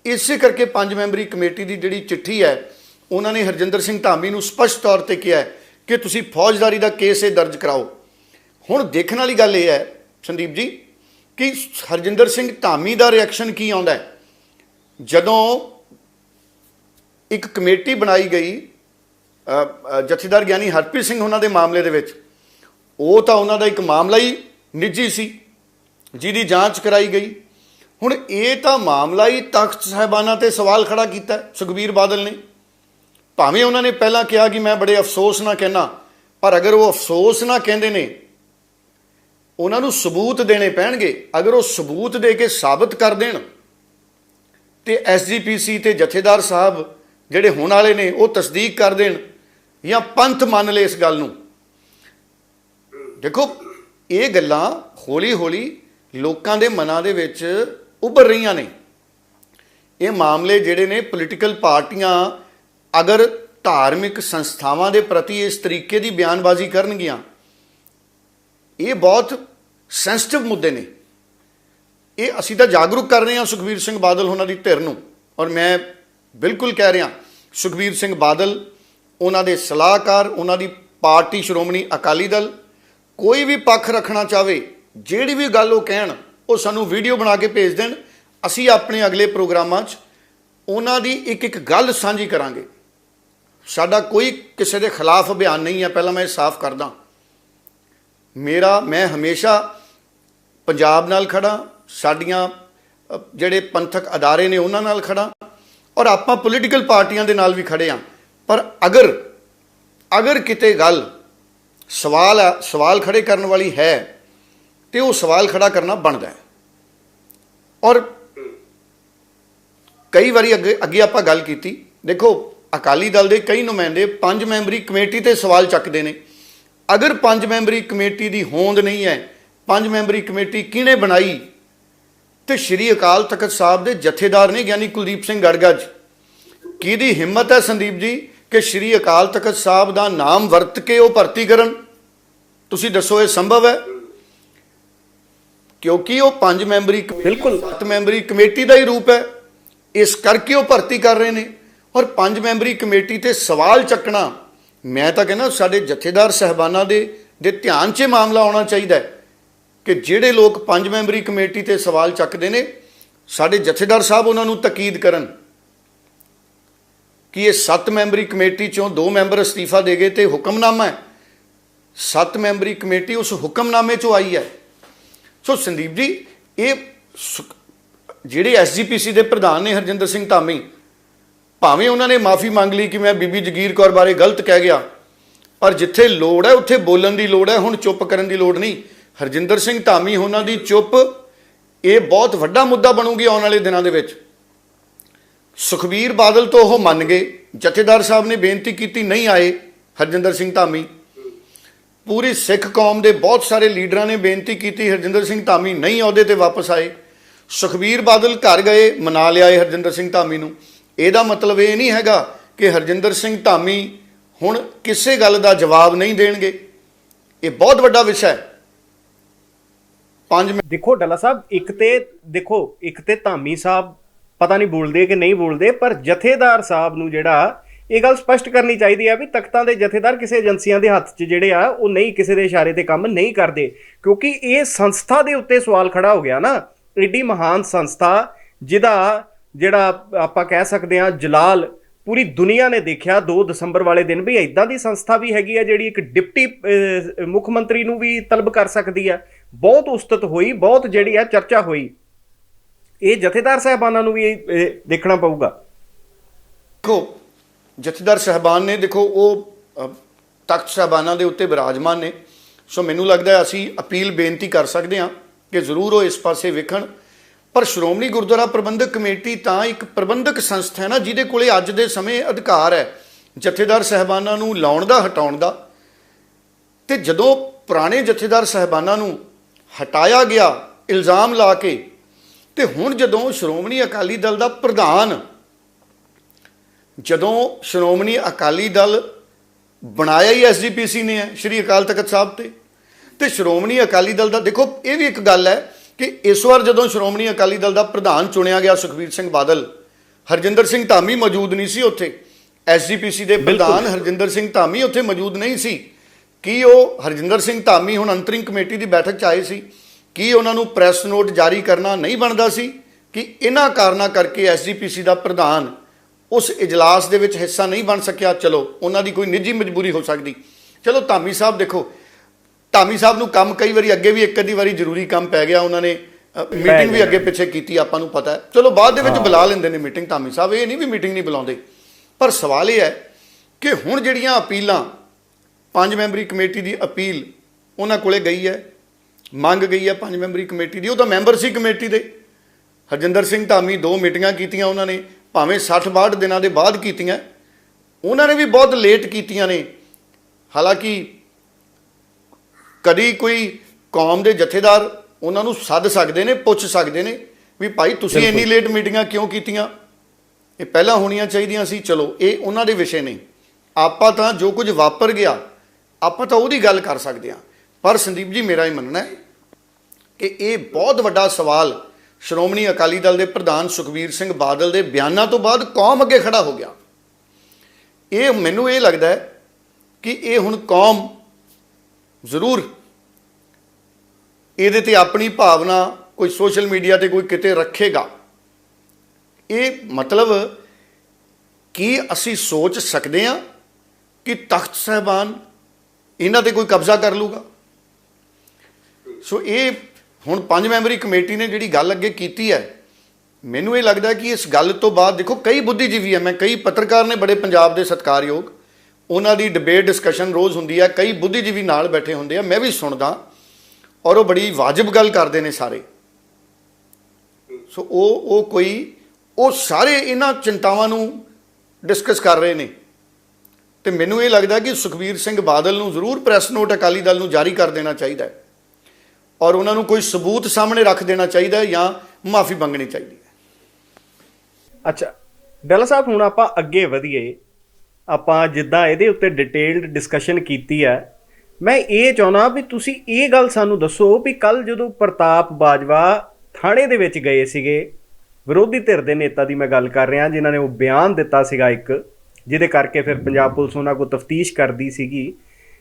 ਇਸੇ ਕਰਕੇ ਪੰਜ ਮੈਂਬਰੀ ਕਮੇਟੀ ਦੀ ਜਿਹੜੀ ਚਿੱਠੀ ਹੈ, ਉਹਨਾਂ ਨੇ ਹਰਜਿੰਦਰ ਸਿੰਘ ਧਾਮੀ ਨੂੰ ਸਪਸ਼ਟ ਤੌਰ ਤੇ ਕਿਹਾ ਕਿ ਤੁਸੀਂ ਫੌਜਦਾਰੀ ਦਾ ਕੇਸ ਇਹ ਦਰਜ ਕਰਾਓ। ਹੁਣ ਦੇਖਣ ਵਾਲੀ ਗੱਲ ਇਹ ਹੈ, ਸੰਦੀਪ ਜੀ, ਕਿ ਹਰਜਿੰਦਰ ਸਿੰਘ ਧਾਮੀ ਦਾ ਰਿਐਕਸ਼ਨ ਕੀ ਆਉਂਦਾ ਜਦੋਂ ਇੱਕ ਕਮੇਟੀ ਬਣਾਈ ਗਈ ਜਥੇਦਾਰ ਗਿਆਨੀ ਹਰਪ੍ਰੀਤ ਸਿੰਘ ਉਹਨਾਂ ਦੇ ਮਾਮਲੇ ਦੇ ਵਿੱਚ ਉਹ ਤਾਂ ਉਹਨਾਂ ਦਾ ਇੱਕ ਮਾਮਲਾ ਹੀ ਨਿੱਜੀ ਸੀ, ਜਿਹਦੀ ਜਾਂਚ ਕਰਾਈ ਗਈ। ਹੁਣ ਇਹ ਤਾਂ ਮਾਮਲਾ ਹੀ ਤਖਤ ਸਾਹਿਬਾਨਾਂ ਤੇ ਸਵਾਲ ਖੜਾ ਕੀਤਾ, ਸੁਖਬੀਰ ਬਾਦਲ ਨੇ। ਭਾਵੇਂ ਉਹਨਾਂ ਨੇ ਪਹਿਲਾਂ ਕਿਹਾ ਕਿ ਮੈਂ ਬੜੇ ਅਫਸੋਸ ਨਾਲ ਕਹਿਣਾ ਪਰ ਅਗਰ ਉਹ ਅਫਸੋਸ ਨਾਲ ਕਹਿੰਦੇ ਨੇ, ਉਹਨਾਂ ਨੂੰ ਸਬੂਤ ਦੇਣੇ ਪੈਣਗੇ। ਅਗਰ ਉਹ ਸਬੂਤ ਦੇ ਕੇ ਸਾਬਤ ਕਰ ਦੇਣ, ਤੇ ਐਸਜੀਪੀਸੀ ਤੇ ਜਥੇਦਾਰ ਸਾਹਿਬ ਜਿਹੜੇ ਹੋਣ ਵਾਲੇ ਨੇ, ਉਹ ਤਸਦੀਕ ਕਰ ਦੇਣ ਜਾਂ ਪੰਥ ਮੰਨ ਲਏ ਇਸ ਗੱਲ ਨੂੰ। ਦੇਖੋ, ਇਹ ਗੱਲਾਂ ਹੌਲੀ-ਹੌਲੀ ਲੋਕਾਂ ਦੇ ਮਨਾਂ ਦੇ ਵਿੱਚ ਉੱਭਰ ਰਹੀਆਂ ਨੇ। ਇਹ ਮਾਮਲੇ ਜਿਹੜੇ ਨੇ ਪੋਲੀਟੀਕਲ ਪਾਰਟੀਆਂ ਅਗਰ ਧਾਰਮਿਕ ਸੰਸਥਾਵਾਂ ਦੇ ਪ੍ਰਤੀ ਇਸ ਤਰੀਕੇ ਦੀ ਬਿਆਨਬਾਜ਼ੀ ਕਰਨਗੀਆਂ, ਇਹ ਬਹੁਤ ਸੈਂਸਿਟਿਵ ਮੁੱਦੇ ਨੇ। ਇਹ ਅਸੀਂ ਤਾਂ ਜਾਗਰੂਕ ਕਰ ਰਹੇ ਹਾਂ ਸੁਖਬੀਰ ਸਿੰਘ ਬਾਦਲ ਉਹਨਾਂ ਦੀ ਧਿਰ ਨੂੰ। ਔਰ ਮੈਂ ਬਿਲਕੁਲ ਕਹਿ ਰਿਹਾ, ਸੁਖਬੀਰ ਸਿੰਘ ਬਾਦਲ, ਉਹਨਾਂ ਦੇ ਸਲਾਹਕਾਰ, ਉਹਨਾਂ ਦੀ ਪਾਰਟੀ ਸ਼੍ਰੋਮਣੀ ਅਕਾਲੀ ਦਲ ਕੋਈ ਵੀ ਪੱਖ ਰੱਖਣਾ ਚਾਵੇ, ਜਿਹੜੀ ਵੀ ਗੱਲ ਉਹ ਕਹਿਣ, ਉਹ ਸਾਨੂੰ ਵੀਡੀਓ ਬਣਾ ਕੇ ਭੇਜ ਦੇਣ। ਅਸੀਂ ਆਪਣੇ ਅਗਲੇ ਪ੍ਰੋਗਰਾਮਾਂ 'ਚ ਉਹਨਾਂ ਦੀ ਇੱਕ ਇੱਕ ਗੱਲ ਸਾਂਝੀ ਕਰਾਂਗੇ। ਸਾਡਾ ਕੋਈ ਕਿਸੇ ਦੇ ਖਿਲਾਫ ਬਿਆਨ ਨਹੀਂ ਹੈ, ਪਹਿਲਾਂ ਮੈਂ ਇਹ ਸਾਫ਼ ਕਰਦਾ। ਮੇਰਾ, ਮੈਂ ਹਮੇਸ਼ਾ ਪੰਜਾਬ ਨਾਲ ਖੜਾ ਸਾਡੀਆਂ ਜਿਹੜੇ ਪੰਥਕ ਅਦਾਰੇ ਨੇ ਉਹਨਾਂ ਨਾਲ ਖੜਾ ਔਰ ਆਪਾਂ ਪੋਲੀਟੀਕਲ ਪਾਰਟੀਆਂ ਦੇ ਨਾਲ ਵੀ ਖੜੇ ਆ ਪਰ ਅਗਰ ਅਗਰ ਕਿਤੇ ਗੱਲ ਸਵਾਲ ਆ- ਸਵਾਲ ਖੜੇ ਕਰਨ ਵਾਲੀ ਹੈ ਤੇ ਉਹ ਸਵਾਲ ਖੜਾ ਕਰਨਾ ਬਣਦਾ ਹੈ। ਔਰ ਕਈ ਵਾਰੀ ਅੱਗੇ ਅੱਗੇ ਆਪਾਂ ਗੱਲ ਕੀਤੀ, ਦੇਖੋ, ਅਕਾਲੀ ਦਲ ਦੇ ਕਈ ਨੁਮਾਇੰਦੇ ਪੰਜ ਮੈਂਬਰੀ ਕਮੇਟੀ ਤੇ ਸਵਾਲ ਚੱਕਦੇ ਨੇ। ਅਗਰ ਪੰਜ ਮੈਂਬਰੀ ਕਮੇਟੀ ਦੀ ਹੋਂਦ ਨਹੀਂ ਹੈ, ਪੰਜ ਮੈਂਬਰੀ ਕਮੇਟੀ ਕਿਹਨੇ ਬਣਾਈ? ਤੇ ਸ਼੍ਰੀ ਅਕਾਲ ਤਖਤ ਸਾਹਿਬ ਦੇ ਜਥੇਦਾਰ ਨੇ ਗਿਆਨੀ ਕੁਲਦੀਪ ਸਿੰਘ ਗੜਗੜ ਕਿਹਦੀ ਹਿੰਮਤ ਹੈ ਸੰਦੀਪ ਜੀ? ਕਿ ਸ਼੍ਰੀ ਅਕਾਲ ਤਖਤ ਸਾਹਿਬ ਦਾ ਨਾਮ ਵਰਤ ਕੇ ਉਹ ਭਰਤੀ ਕਰਨ? ਤੁਸੀਂ ਦੱਸੋ ਇਹ ਸੰਭਵ ਹੈ? ਕਿਉਂਕਿ ਉਹ ਪੰਜ ਮੈਂਬਰੀ
ਬਿਲਕੁਲ।
ਸੱਤ ਮੈਂਬਰੀ ਕਮੇਟੀ ਦਾ ਹੀ ਰੂਪ ਹੈ। ਇਸ ਕਰਕੇ ਉਹ ਭਰਤੀ ਕਰ ਰਹੇ ਨੇ। ਔਰ ਪੰਜ ਮੈਂਬਰੀ ਕਮੇਟੀ ਤੇ ਸਵਾਲ ਚੱਕਣਾ ਮੈਂ ਤਾਂ ਕਹਿੰਦਾ ਸਾਡੇ ਜਥੇਦਾਰ ਸਹਿਬਾਨਾਂ ਦੇ ਦੇ ਧਿਆਨ 'ਚ ਇਹ ਮਾਮਲਾ ਆਉਣਾ ਚਾਹੀਦਾ ਹੈ ਕਿ ਜਿਹੜੇ ਲੋਕ ਪੰਜ ਮੈਂਬਰੀ ਕਮੇਟੀ ਤੇ ਸਵਾਲ ਚੱਕਦੇ ਨੇ ਸਾਡੇ ਜਥੇਦਾਰ ਸਾਹਿਬ ਉਹਨਾਂ ਨੂੰ ਤਕੀਦ ਕਰਨ। ਕਿ ਇਹ ਸੱਤ ਮੈਂਬਰੀ ਕਮੇਟੀ ਚੋਂ ਦੋ ਮੈਂਬਰ ਅਸਤੀਫਾ ਦੇ ਗਏ ਤੇ ਹੁਕਮਨਾਮਾ ਹੈ? ਸੱਤ ਮੈਂਬਰੀ ਕਮੇਟੀ ਉਸ ਹੁਕਮਨਾਮੇ ਚੋਂ ਆਈ ਹੈ। ਸੋ ਸੰਦੀਪ ਜੀ, ਇਹ ਸੁ- ਜਿਹੜੇ ਐਸਜੀਪੀਸੀ ਦੇ ਪ੍ਰਧਾਨ ਨੇ ਹਰਜਿੰਦਰ ਸਿੰਘ ਧਾਮੀ, ਭਾਵੇਂ ਉਹਨਾਂ ਨੇ ਮਾਫੀ ਮੰਗ ਲਈ ਕਿ ਮੈਂ ਬੀਬੀ ਜਗੀਰ ਕੌਰ ਬਾਰੇ ਗਲਤ ਕਹਿ ਗਿਆ, ਪਰ ਜਿੱਥੇ ਲੋੜ ਹੈ, ਉੱਥੇ ਬੋਲਣ ਦੀ ਲੋੜ ਹੈ, ਹੁਣ ਚੁੱਪ ਕਰਨ ਦੀ ਲੋੜ ਨਹੀਂ। ਹਰਜਿੰਦਰ ਸਿੰਘ ਧਾਮੀ, ਉਹਨਾਂ ਦੀ ਚੁੱਪ, ਇਹ ਬਹੁਤ ਵੱਡਾ ਮੁੱਦਾ ਬਣੂਗੀ ਆਉਣ ਵਾਲੇ ਦਿਨਾਂ ਦੇ ਵਿੱਚ। ਸੁਖਬੀਰ ਬਾਦਲ ਤੋਂ ਉਹ ਮੰਨ ਗਏ। ਜਥੇਦਾਰ ਸਾਹਿਬ ਨੇ ਬੇਨਤੀ ਕੀਤੀ, ਨਹੀਂ ਆਏ। ਹਰਜਿੰਦਰ ਸਿੰਘ ਧਾਮੀ। ਪੂਰੀ ਸਿੱਖ ਕੌਮ ਦੇ ਬਹੁਤ ਸਾਰੇ ਲੀਡਰਾਂ ਨੇ ਬੇਨਤੀ ਕੀਤੀ, ਹਰਜਿੰਦਰ ਸਿੰਘ ਧਾਮੀ ਨਹੀਂ ਅਹੁਦੇ ਤੇ ਵਾਪਸ ਆਏ। ਸੁਖਬੀਰ ਬਾਦਲ ਘਰ ਗਏ, ਮਨਾ ਲਿਆਏ ਹਰਜਿੰਦਰ ਸਿੰਘ ਧਾਮੀ ਨੂੰ। ਇਹਦਾ ਮਤਲਬ ਇਹ ਨਹੀਂ ਹੈਗਾ ਕਿ ਹਰਜਿੰਦਰ ਸਿੰਘ ਧਾਮੀ ਹੁਣ ਕਿਸੇ ਗੱਲ ਦਾ ਜਵਾਬ ਨਹੀਂ ਦੇਣਗੇ। ਇਹ ਬਹੁਤ ਵੱਡਾ ਵਿਸ਼ਾ ਹੈ। ਪੰਜ
ਦੇਖੋ, ਡੱਲਾ ਸਾਹਿਬ, ਇੱਕ ਤੇ ਦੇਖੋ, ਇੱਕ ਤੇ ਧਾਮੀ ਸਾਹਿਬ ਪਤਾ ਨਹੀਂ ਬੋਲਦੇ ਕਿ ਨਹੀਂ ਬੋਲਦੇ, ਪਰ ਜਥੇਦਾਰ ਸਾਹਿਬ ਨੂੰ ਜਿਹੜਾ ਇਹ ਗੱਲ ਸਪਸ਼ਟ ਕਰਨੀ ਚਾਹੀਦੀ ਹੈ ਵੀ ਤਖਤਾਂ ਦੇ ਜਥੇਦਾਰ ਕਿਸੇ ਏਜੰਸੀਆਂ ਦੇ ਹੱਥ 'ਚ ਜਿਹੜੇ ਆ, ਉਹ ਨਹੀਂ ਕਿਸੇ ਦੇ ਇਸ਼ਾਰੇ ਤੇ ਕੰਮ ਨਹੀਂ ਕਰਦੇ। ਕਿਉਂਕਿ ਇਹ ਸੰਸਥਾ ਦੇ ਉੱਤੇ ਸਵਾਲ ਖੜਾ ਹੋ ਗਿਆ ਨਾ। ਏਡੀ ਮਹਾਨ ਸੰਸਥਾ ਜਿਹਦਾ ਜਿਹੜਾ ਆਪਾਂ ਕਹਿ ਸਕਦੇ ਹਾਂ ਜਲਾਲ ਪੂਰੀ ਦੁਨੀਆ ਨੇ ਦੇਖਿਆ 2 ਦਸੰਬਰ ਵਾਲੇ ਦਿਨ ਵੀ। ਇਦਾਂ ਦੀ ਸੰਸਥਾ ਵੀ ਹੈਗੀ ਆ ਜਿਹੜੀ ਇੱਕ ਡਿਪਟੀ ਮੁੱਖ ਮੰਤਰੀ ਨੂੰ ਵੀ ਤਲਬ ਕਰ ਸਕਦੀ ਆ। ਬਹੁਤ ਉਸਤਤ ਹੋਈ, ਬਹੁਤ ਜਿਹੜੀ ਆ ਚਰਚਾ ਹੋਈ। ਇਹ ਜਥੇਦਾਰ ਸਾਹਿਬਾਨਾਂ ਨੂੰ ਵੀ ਇਹ, ਦੇਖਣਾ ਪਊਗਾ।
ਦੇਖੋ ਜਥੇਦਾਰ ਸਹਿਬਾਨ ਨੇ ਦੇਖੋ ਉਹ ਤਖਤ ਸਹਿਬਾਨਾਂ ਦੇ ਉੱਤੇ ਵਿਰਾਜਮਾਨ ਨੇ। ਸੋ ਮੈਨੂੰ ਲੱਗਦਾ ਅਸੀਂ ਅਪੀਲ ਬੇਨਤੀ ਕਰ ਸਕਦੇ ਹਾਂ ਕਿ ਜ਼ਰੂਰ ਉਹ ਇਸ ਪਾਸੇ ਵੇਖਣ। ਪਰ ਸ਼੍ਰੋਮਣੀ ਗੁਰਦੁਆਰਾ ਪ੍ਰਬੰਧਕ ਕਮੇਟੀ ਤਾਂ ਇੱਕ ਪ੍ਰਬੰਧਕ ਸੰਸਥਾ ਹੈ ਨਾ ਜਿਹਦੇ ਕੋਲੇ ਅੱਜ ਦੇ ਸਮੇਂ ਅਧਿਕਾਰ ਹੈ ਜਥੇਦਾਰ ਸਹਿਬਾਨਾਂ ਨੂੰ ਲਾਉਣ ਦਾ ਹਟਾਉਣ ਦਾ। ਤੇ ਜਦੋਂ ਪੁਰਾਣੇ ਜਥੇਦਾਰ ਸਹਿਬਾਨਾਂ ਨੂੰ ਹਟਾਇਆ ਗਿਆ ਇਲਜ਼ਾਮ ਲਾ ਕੇ ਤੇ ਹੁਣ ਜਦੋਂ ਸ਼੍ਰੋਮਣੀ ਅਕਾਲੀ ਦਲ ਦਾ ਪ੍ਰਧਾਨ ਜਦੋਂ ਸ਼੍ਰੋਮਣੀ ਅਕਾਲੀ ਦਲ ਬਣਾਇਆ ਹੀ ਐਸਜੀਪੀਸੀ ਨੇ ਹੈ ਸ਼੍ਰੀ ਅਕਾਲ ਤਖਤ ਸਾਹਿਬ ਤੇ ਤੇ ਸ਼੍ਰੋਮਣੀ ਅਕਾਲੀ ਦਲ ਦਾ ਦੇਖੋ ਇਹ ਵੀ ਇੱਕ ਗੱਲ ਹੈ ਕਿ ਇਸ ਵਾਰ ਜਦੋਂ ਸ਼੍ਰੋਮਣੀ ਅਕਾਲੀ ਦਲ ਦਾ ਪ੍ਰਧਾਨ ਚੁਣਿਆ ਗਿਆ ਸੁਖਬੀਰ ਸਿੰਘ ਬਾਦਲ ਹਰਜਿੰਦਰ ਸਿੰਘ ਧਾਮੀ ਮੌਜੂਦ ਨਹੀਂ ਸੀ ਉੱਥੇ। ਐਸਜੀਪੀਸੀ ਦੇ ਪ੍ਰਧਾਨ ਹਰਜਿੰਦਰ ਸਿੰਘ ਧਾਮੀ ਉੱਥੇ ਮੌਜੂਦ ਨਹੀਂ ਸੀ। ਕੀ ਉਹ ਹਰਜਿੰਦਰ ਸਿੰਘ ਧਾਮੀ ਹੁਣ ਅੰਤਰਿੰਗ ਕਮੇਟੀ ਦੀ ਬੈਠਕ 'ਚ ਆਏ ਸੀ? ਕੀ ਉਹਨਾਂ ਨੂੰ ਪ੍ਰੈਸ ਨੋਟ ਜਾਰੀ ਕਰਨਾ ਨਹੀਂ ਬਣਦਾ ਸੀ ਕਿ ਇਹਨਾਂ ਕਾਰਨਾਂ ਕਰਕੇ ਐਸਜੀਪੀਸੀ ਦਾ ਪ੍ਰਧਾਨ ਉਸ ਇਜਲਾਸ ਦੇ ਵਿੱਚ ਹਿੱਸਾ ਨਹੀਂ ਬਣ ਸਕਿਆ? ਚਲੋ ਉਹਨਾਂ ਦੀ ਕੋਈ ਨਿੱਜੀ ਮਜਬੂਰੀ ਹੋ ਸਕਦੀ। ਚਲੋ ਧਾਮੀ ਸਾਹਿਬ ਦੇਖੋ ਧਾਮੀ ਸਾਹਿਬ ਨੂੰ ਕੰਮ ਕਈ ਵਾਰੀ ਅੱਗੇ ਵੀ ਇੱਕ ਅੱਧੀ ਵਾਰੀ ਜ਼ਰੂਰੀ ਕੰਮ ਪੈ ਗਿਆ ਉਹਨਾਂ ਨੇ ਮੀਟਿੰਗ ਵੀ। ਅੱਗੇ ਪਿੱਛੇ ਕੀਤੀ ਆਪਾਂ ਨੂੰ ਪਤਾ ਹੈ। ਚਲੋ ਬਾਅਦ ਦੇ ਵਿੱਚ ਬੁਲਾ ਲੈਂਦੇ ਨੇ ਮੀਟਿੰਗ ਧਾਮੀ ਸਾਹਿਬ। ਇਹ ਨਹੀਂ ਵੀ ਮੀਟਿੰਗ ਨਹੀਂ ਬੁਲਾਉਂਦੇ। ਪਰ ਸਵਾਲ ਇਹ ਹੈ ਕਿ ਹੁਣ ਜਿਹੜੀਆਂ ਅਪੀਲਾਂ ਪੰਜ ਮੈਂਬਰੀ ਕਮੇਟੀ ਦੀ ਅਪੀਲ ਉਹਨਾਂ ਕੋਲੇ ਗਈ ਹੈ ਮੰਗ ਗਈ ਹੈ ਪੰਜ ਮੈਂਬਰੀ ਕਮੇਟੀ ਦੀ ਉਹ ਤਾਂ ਮੈਂਬਰ ਸੀ ਕਮੇਟੀ ਦੇ। ਹਰਜਿੰਦਰ ਸਿੰਘ ਧਾਮੀ ਦੋ ਮੀਟਿੰਗਾਂ ਕੀਤੀਆਂ ਉਹਨਾਂ ਨੇ ਭਾਵੇਂ 60 62 ਦਿਨਾਂ ਦੇ ਬਾਅਦ ਕੀਤੀਆਂ। ਉਹਨਾਂ ਨੇ ਵੀ ਬਹੁਤ ਲੇਟ ਕੀਤੀਆਂ ਨੇ। ਹਾਲਾਂਕਿ ਕਦੀ ਕੋਈ ਕੌਮ ਦੇ ਜਥੇਦਾਰ ਉਹਨਾਂ ਨੂੰ ਸੱਦ ਸਕਦੇ ਨੇ ਪੁੱਛ ਸਕਦੇ ਨੇ ਵੀ ਭਾਈ ਤੁਸੀਂ। ਇੰਨੀ ਲੇਟ ਮੀਟਿੰਗਾਂ ਕਿਉਂ ਕੀਤੀਆਂ? ਇਹ ਪਹਿਲਾਂ ਹੋਣੀਆਂ ਚਾਹੀਦੀਆਂ ਸੀ ਚਲੋ ਇਹ ਉਹਨਾਂ ਦੇ ਵਿਸ਼ੇ ਨੇ। ਆਪਾਂ ਤਾਂ ਜੋ ਕੁਝ ਵਾਪਰ ਗਿਆ ਆਪਾਂ ਤਾਂ ਉਹਦੀ ਗੱਲ ਕਰ ਸਕਦੇ ਹਾਂ। ਪਰ ਸੰਦੀਪ ਜੀ ਮੇਰਾ ਇਹ ਮੰਨਣਾ ਹੈ ਕਿ ਇਹ ਬਹੁਤ ਵੱਡਾ ਸਵਾਲ ਸ਼੍ਰੋਮਣੀ ਅਕਾਲੀ ਦਲ ਦੇ ਪ੍ਰਧਾਨ ਸੁਖਬੀਰ ਸਿੰਘ ਬਾਦਲ ਦੇ ਬਿਆਨਾਂ ਤੋਂ ਬਾਅਦ ਕੌਮ ਅੱਗੇ ਖੜਾ ਹੋ ਗਿਆ। ਇਹ ਮੈਨੂੰ ਇਹ ਲੱਗਦਾ ਹੈ ਕਿ ਇਹ ਹੁਣ ਕੌਮ ਜ਼ਰੂਰ ਇਹਦੇ ਤੇ ਆਪਣੀ ਭਾਵਨਾ ਕੋਈ ਸੋਸ਼ਲ ਮੀਡੀਆ ਤੇ ਕੋਈ ਕਿਤੇ ਰੱਖੇਗਾ। ਇਹ ਮਤਲਬ ਕੀ ਅਸੀਂ ਸੋਚ ਸਕਦੇ ਹਾਂ ਕਿ ਤਖਤ ਸਾਹਿਬਾਨ ਇਹਨਾਂ ਤੇ ਕੋਈ ਕਬਜ਼ਾ ਕਰ ਲੂਗਾ ਸੋ ਇਹ ਹੁਣ ਪੰਜ ਮੈਂਬਰੀ ਕਮੇਟੀ ਨੇ ਜਿਹੜੀ ਗੱਲ ਅੱਗੇ ਕੀਤੀ ਹੈ, ਮੈਨੂੰ ਇਹ ਲੱਗਦਾ ਕਿ ਇਸ ਗੱਲ ਤੋਂ ਬਾਅਦ ਦੇਖੋ ਕਈ ਬੁੱਧੀਜੀਵੀ ਹੈ ਮੈਂ ਕਈ ਪੱਤਰਕਾਰ ਨੇ ਬੜੇ ਪੰਜਾਬ ਦੇ ਸਤਿਕਾਰਯੋਗ, ਉਹਨਾਂ ਦੀ ਡਿਬੇਟ ਡਿਸਕਸ਼ਨ ਰੋਜ਼ ਹੁੰਦੀ ਹੈ ਕਈ ਬੁੱਧੀਜੀਵੀ ਨਾਲ ਬੈਠੇ ਹੁੰਦੇ ਆ, ਮੈਂ ਵੀ ਸੁਣਦਾ ਔਰ ਉਹ ਬੜੀ ਵਾਜਬ ਗੱਲ ਕਰਦੇ ਨੇ ਸਾਰੇ। ਸੋ ਉਹ ਉਹ ਕੋਈ, ਉਹ ਸਾਰੇ ਇਹਨਾਂ ਚਿੰਤਾਵਾਂ ਨੂੰ ਡਿਸਕਸ ਕਰ ਰਹੇ ਨੇ। ਤੇ ਮੈਨੂੰ ਇਹ ਲੱਗਦਾ ਕਿ ਸੁਖਬੀਰ ਸਿੰਘ ਬਾਦਲ ਨੂੰ ਜ਼ਰੂਰ ਪ੍ਰੈਸ ਨੋਟ ਅਕਾਲੀ ਦਲ ਨੂੰ ਜਾਰੀ ਕਰ ਦੇਣਾ ਚਾਹੀਦਾ ਹੈ। ਔਰ ਉਹਨਾਂ ਨੂੰ ਕੋਈ ਸਬੂਤ ਸਾਹਮਣੇ ਰੱਖ ਦੇਣਾ ਚਾਹੀਦਾ ਹੈ ਜਾਂ ਮਾਫੀ ਮੰਗਣੀ ਚਾਹੀਦੀ ਹੈ।
ਅੱਛਾ ਡੱਲਾ ਸਾਹਿਬ, ਹੁਣ ਆਪਾਂ ਅੱਗੇ ਵਧੀਏ। ਆਪਾਂ ਜਿੱਦਾਂ ਇਹਦੇ ਉੱਤੇ ਡਿਟੇਲਡ ਡਿਸਕਸ਼ਨ ਕੀਤੀ ਹੈ, ਮੈਂ ਇਹ ਚਾਹੁੰਦਾ ਵੀ ਤੁਸੀਂ ਇਹ ਗੱਲ ਸਾਨੂੰ ਦੱਸੋ ਵੀ ਕੱਲ ਜਦੋਂ ਪ੍ਰਤਾਪ ਬਾਜਵਾ ਥਾਣੇ ਦੇ ਵਿੱਚ ਗਏ ਸੀਗੇ, ਵਿਰੋਧੀ ਧਿਰ ਦੇ ਨੇਤਾ ਦੀ ਮੈਂ ਗੱਲ ਕਰ ਰਿਹਾ, ਜਿਨ੍ਹਾਂ ਨੇ ਉਹ ਬਿਆਨ ਦਿੱਤਾ ਸੀਗਾ ਇੱਕ, ਜਿਹਦੇ ਕਰਕੇ ਫਿਰ ਪੰਜਾਬ ਪੁਲਿਸ ਉਹਨਾਂ ਕੋਲ ਤਫਤੀਸ਼ ਕਰਦੀ ਸੀਗੀ।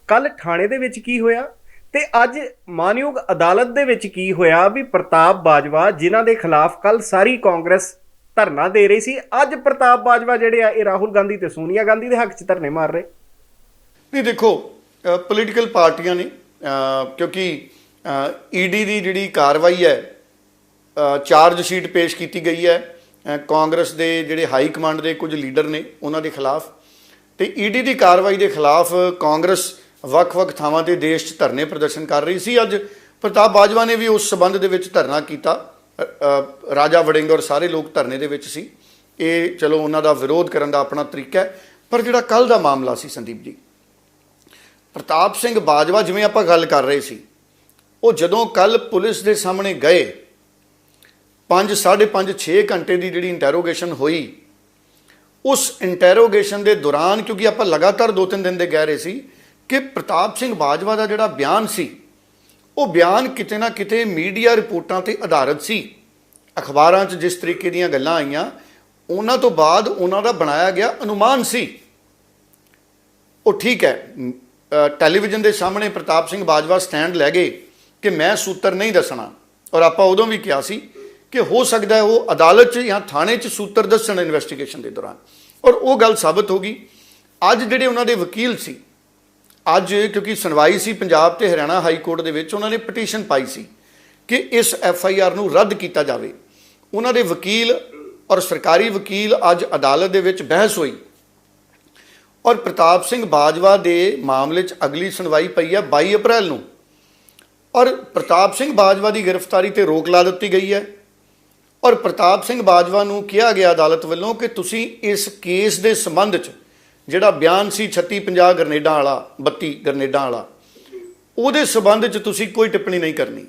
ਕੱਲ ਥਾਣੇ ਦੇ ਵਿੱਚ ਕੀ ਹੋਇਆ? ਤੇ ਅੱਜ ਮਾਨਯੋਗ ਅਦਾਲਤ ਦੇ ਵਿੱਚ ਕੀ ਹੋਇਆ ਵੀ ਪ੍ਰਤਾਪ ਬਾਜਵਾ ਜਿਨ੍ਹਾਂ ਦੇ ਖਿਲਾਫ ਕੱਲ ਸਾਰੀ ਕਾਂਗਰਸ ਧਰਨਾ ਦੇ ਰਹੀ ਸੀ ਅੱਜ ਪ੍ਰਤਾਪ ਬਾਜਵਾ ਜਿਹੜੇ ਆ ਇਹ ਰਾਹੁਲ ਗਾਂਧੀ ਤੇ ਸੋਨੀਆ ਗਾਂਧੀ ਦੇ ਹੱਕ 'ਚ ਧਰਨੇ ਮਾਰ ਰਹੇ।
ਨਹੀਂ ਦੇਖੋ ਪੋਲੀਟੀਕਲ ਪਾਰਟੀਆਂ ਨੇ ਅ, ਕਿਉਂਕਿ ਈਡੀ ਦੀ ਜਿਹੜੀ ਕਾਰਵਾਈ ਹੈ ਅ, ਚਾਰਜ ਸ਼ੀਟ ਪੇਸ਼ ਕੀਤੀ ਗਈ ਹੈ ਕਾਂਗਰਸ ਦੇ ਜਿਹੜੇ ਹਾਈ ਕਮਾਂਡ ਦੇ ਕੁਝ ਲੀਡਰ ਨੇ ਉਹਨਾਂ ਦੇ ਖਿਲਾਫ। ਤੇ ਈਡੀ ਦੀ ਕਾਰਵਾਈ ਦੇ ਖਿਲਾਫ ਕਾਂਗਰਸ ਵੱਖ-ਵੱਖ ਥਾਵਾਂ ਤੇ ਦੇਸ਼ 'ਚ ਧਰਨੇ ਪ੍ਰਦਰਸ਼ਨ ਕਰ ਰਹੀ ਸੀ। ਅੱਜ ਪ੍ਰਤਾਪ ਬਾਜਵਾ ਨੇ ਵੀ ਉਸ ਸਬੰਧ ਦੇ ਵਿੱਚ ਧਰਨਾ ਕੀਤਾ। ਰਾਜਾ ਵੜਿੰਗ ਔਰ ਸਾਰੇ ਲੋਕ ਧਰਨੇ ਦੇ ਵਿੱਚ ਸੀ। ਇਹ ਚਲੋ ਉਹਨਾਂ ਦਾ ਵਿਰੋਧ ਕਰਨ ਦਾ ਆਪਣਾ ਤਰੀਕਾ ਹੈ, ਪਰ ਜਿਹੜਾ ਕੱਲ ਦਾ ਮਾਮਲਾ ਸੀ ਸੰਦੀਪ ਜੀ, ਪ੍ਰਤਾਪ ਸਿੰਘ ਬਾਜਵਾ ਜਿਵੇਂ ਆਪਾਂ ਗੱਲ ਕਰ ਰਹੇ ਸੀ, ਉਹ ਜਦੋਂ ਕੱਲ ਪੁਲਿਸ ਦੇ ਸਾਹਮਣੇ ਗਏ 5 5.5 6 ਘੰਟੇ ਦੀ ਜਿਹੜੀ ਇੰਟਰੋਗੇਸ਼ਨ ਹੋਈ, ਉਸ ਇੰਟਰੋਗੇਸ਼ਨ ਦੇ ਦੌਰਾਨ ਕਿਉਂਕਿ ਆਪਾਂ ਲਗਾਤਾਰ ਦੋ ਤਿੰਨ ਦਿਨ ਦੇ ਕਹਿ ਰਹੇ ਸੀ ਕਿ ਪ੍ਰਤਾਪ ਸਿੰਘ ਬਾਜਵਾ ਦਾ ਜਿਹੜਾ ਬਿਆਨ ਸੀ, ਉਹ ਬਿਆਨ ਕਿਤੇ ਨਾ ਕਿਤੇ ਮੀਡੀਆ ਰਿਪੋਰਟਾਂ ਤੇ ਆਧਾਰਿਤ ਸੀ। ਅਖਬਾਰਾਂ 'ਚ ਜਿਸ ਤਰੀਕੇ ਦੀਆਂ ਗੱਲਾਂ ਆਈਆਂ, ਉਹਨਾਂ ਤੋਂ ਬਾਅਦ ਉਹਨਾਂ ਦਾ ਬਣਾਇਆ ਗਿਆ ਅਨੁਮਾਨ ਸੀ। ਉਹ ਠੀਕ ਹੈ ਟੈਲੀਵਿਜ਼ਨ ਦੇ ਸਾਹਮਣੇ ਪ੍ਰਤਾਪ ਸਿੰਘ ਬਾਜਵਾ ਸਟੈਂਡ ਲੈ ਗਏ ਕਿ ਮੈਂ ਸੂਤਰ ਨਹੀਂ ਦੱਸਣਾ। ਔਰ ਆਪਾਂ ਉਦੋਂ ਵੀ ਕਿਹਾ ਸੀ ਕਿ ਹੋ ਸਕਦਾ ਹੈ ਉਹ ਅਦਾਲਤ 'ਚ ਜਾਂ ਥਾਣੇ 'ਚ ਸੂਤਰ ਦੱਸਣ ਇਨਵੈਸਟੀਗੇਸ਼ਨ ਦੇ ਦੌਰਾਨ। ਔਰ ਉਹ ਗੱਲ ਸਾਬਤ ਹੋ ਗਈ। ਅੱਜ ਜਿਹੜੇ ਉਹਨਾਂ ਦੇ ਵਕੀਲ ਸੀ ਅੱਜ ਕਿਉਂਕਿ ਸੁਣਵਾਈ ਸੀ ਪੰਜਾਬ ਤੇ ਹਰਿਆਣਾ ਹਾਈ ਕੋਰਟ ਦੇ ਵਿੱਚ, ਉਹਨਾਂ ਨੇ ਪਟੀਸ਼ਨ ਪਾਈ ਸੀ ਕਿ ਇਸ ਐਫ ਆਈ ਆਰ ਨੂੰ ਰੱਦ ਕੀਤਾ ਜਾਵੇ। ਉਹਨਾਂ ਦੇ ਵਕੀਲ ਔਰ ਸਰਕਾਰੀ ਵਕੀਲ ਅੱਜ ਅਦਾਲਤ ਦੇ ਵਿੱਚ ਬਹਿਸ ਹੋਈ। ਔਰ ਪ੍ਰਤਾਪ ਸਿੰਘ ਬਾਜਵਾ ਦੇ ਮਾਮਲੇ 'ਚ ਅਗਲੀ ਸੁਣਵਾਈ ਪਈ ਹੈ 22 ਅਪ੍ਰੈਲ ਨੂੰ। ਔਰ ਪ੍ਰਤਾਪ ਸਿੰਘ ਬਾਜਵਾ ਦੀ ਗ੍ਰਿਫਤਾਰੀ ਤੇ ਰੋਕ ਲਾ ਦਿੱਤੀ ਗਈ ਹੈ। ਔਰ ਪ੍ਰਤਾਪ ਸਿੰਘ ਬਾਜਵਾ ਨੂੰ ਕਿਹਾ ਗਿਆ ਅਦਾਲਤ ਵੱਲੋਂ ਕਿ ਤੁਸੀਂ ਇਸ ਕੇਸ ਦੇ ਸੰਬੰਧ 'ਚ ਜਿਹੜਾ ਬਿਆਨ ਸੀ 3650 ਗਰਨੇਡਾਂ ਵਾਲਾ 32 ਗਰਨੇਡਾਂ ਵਾਲਾ, ਉਹਦੇ ਸੰਬੰਧ 'ਚ ਤੁਸੀਂ ਕੋਈ ਟਿੱਪਣੀ ਨਹੀਂ ਕਰਨੀ।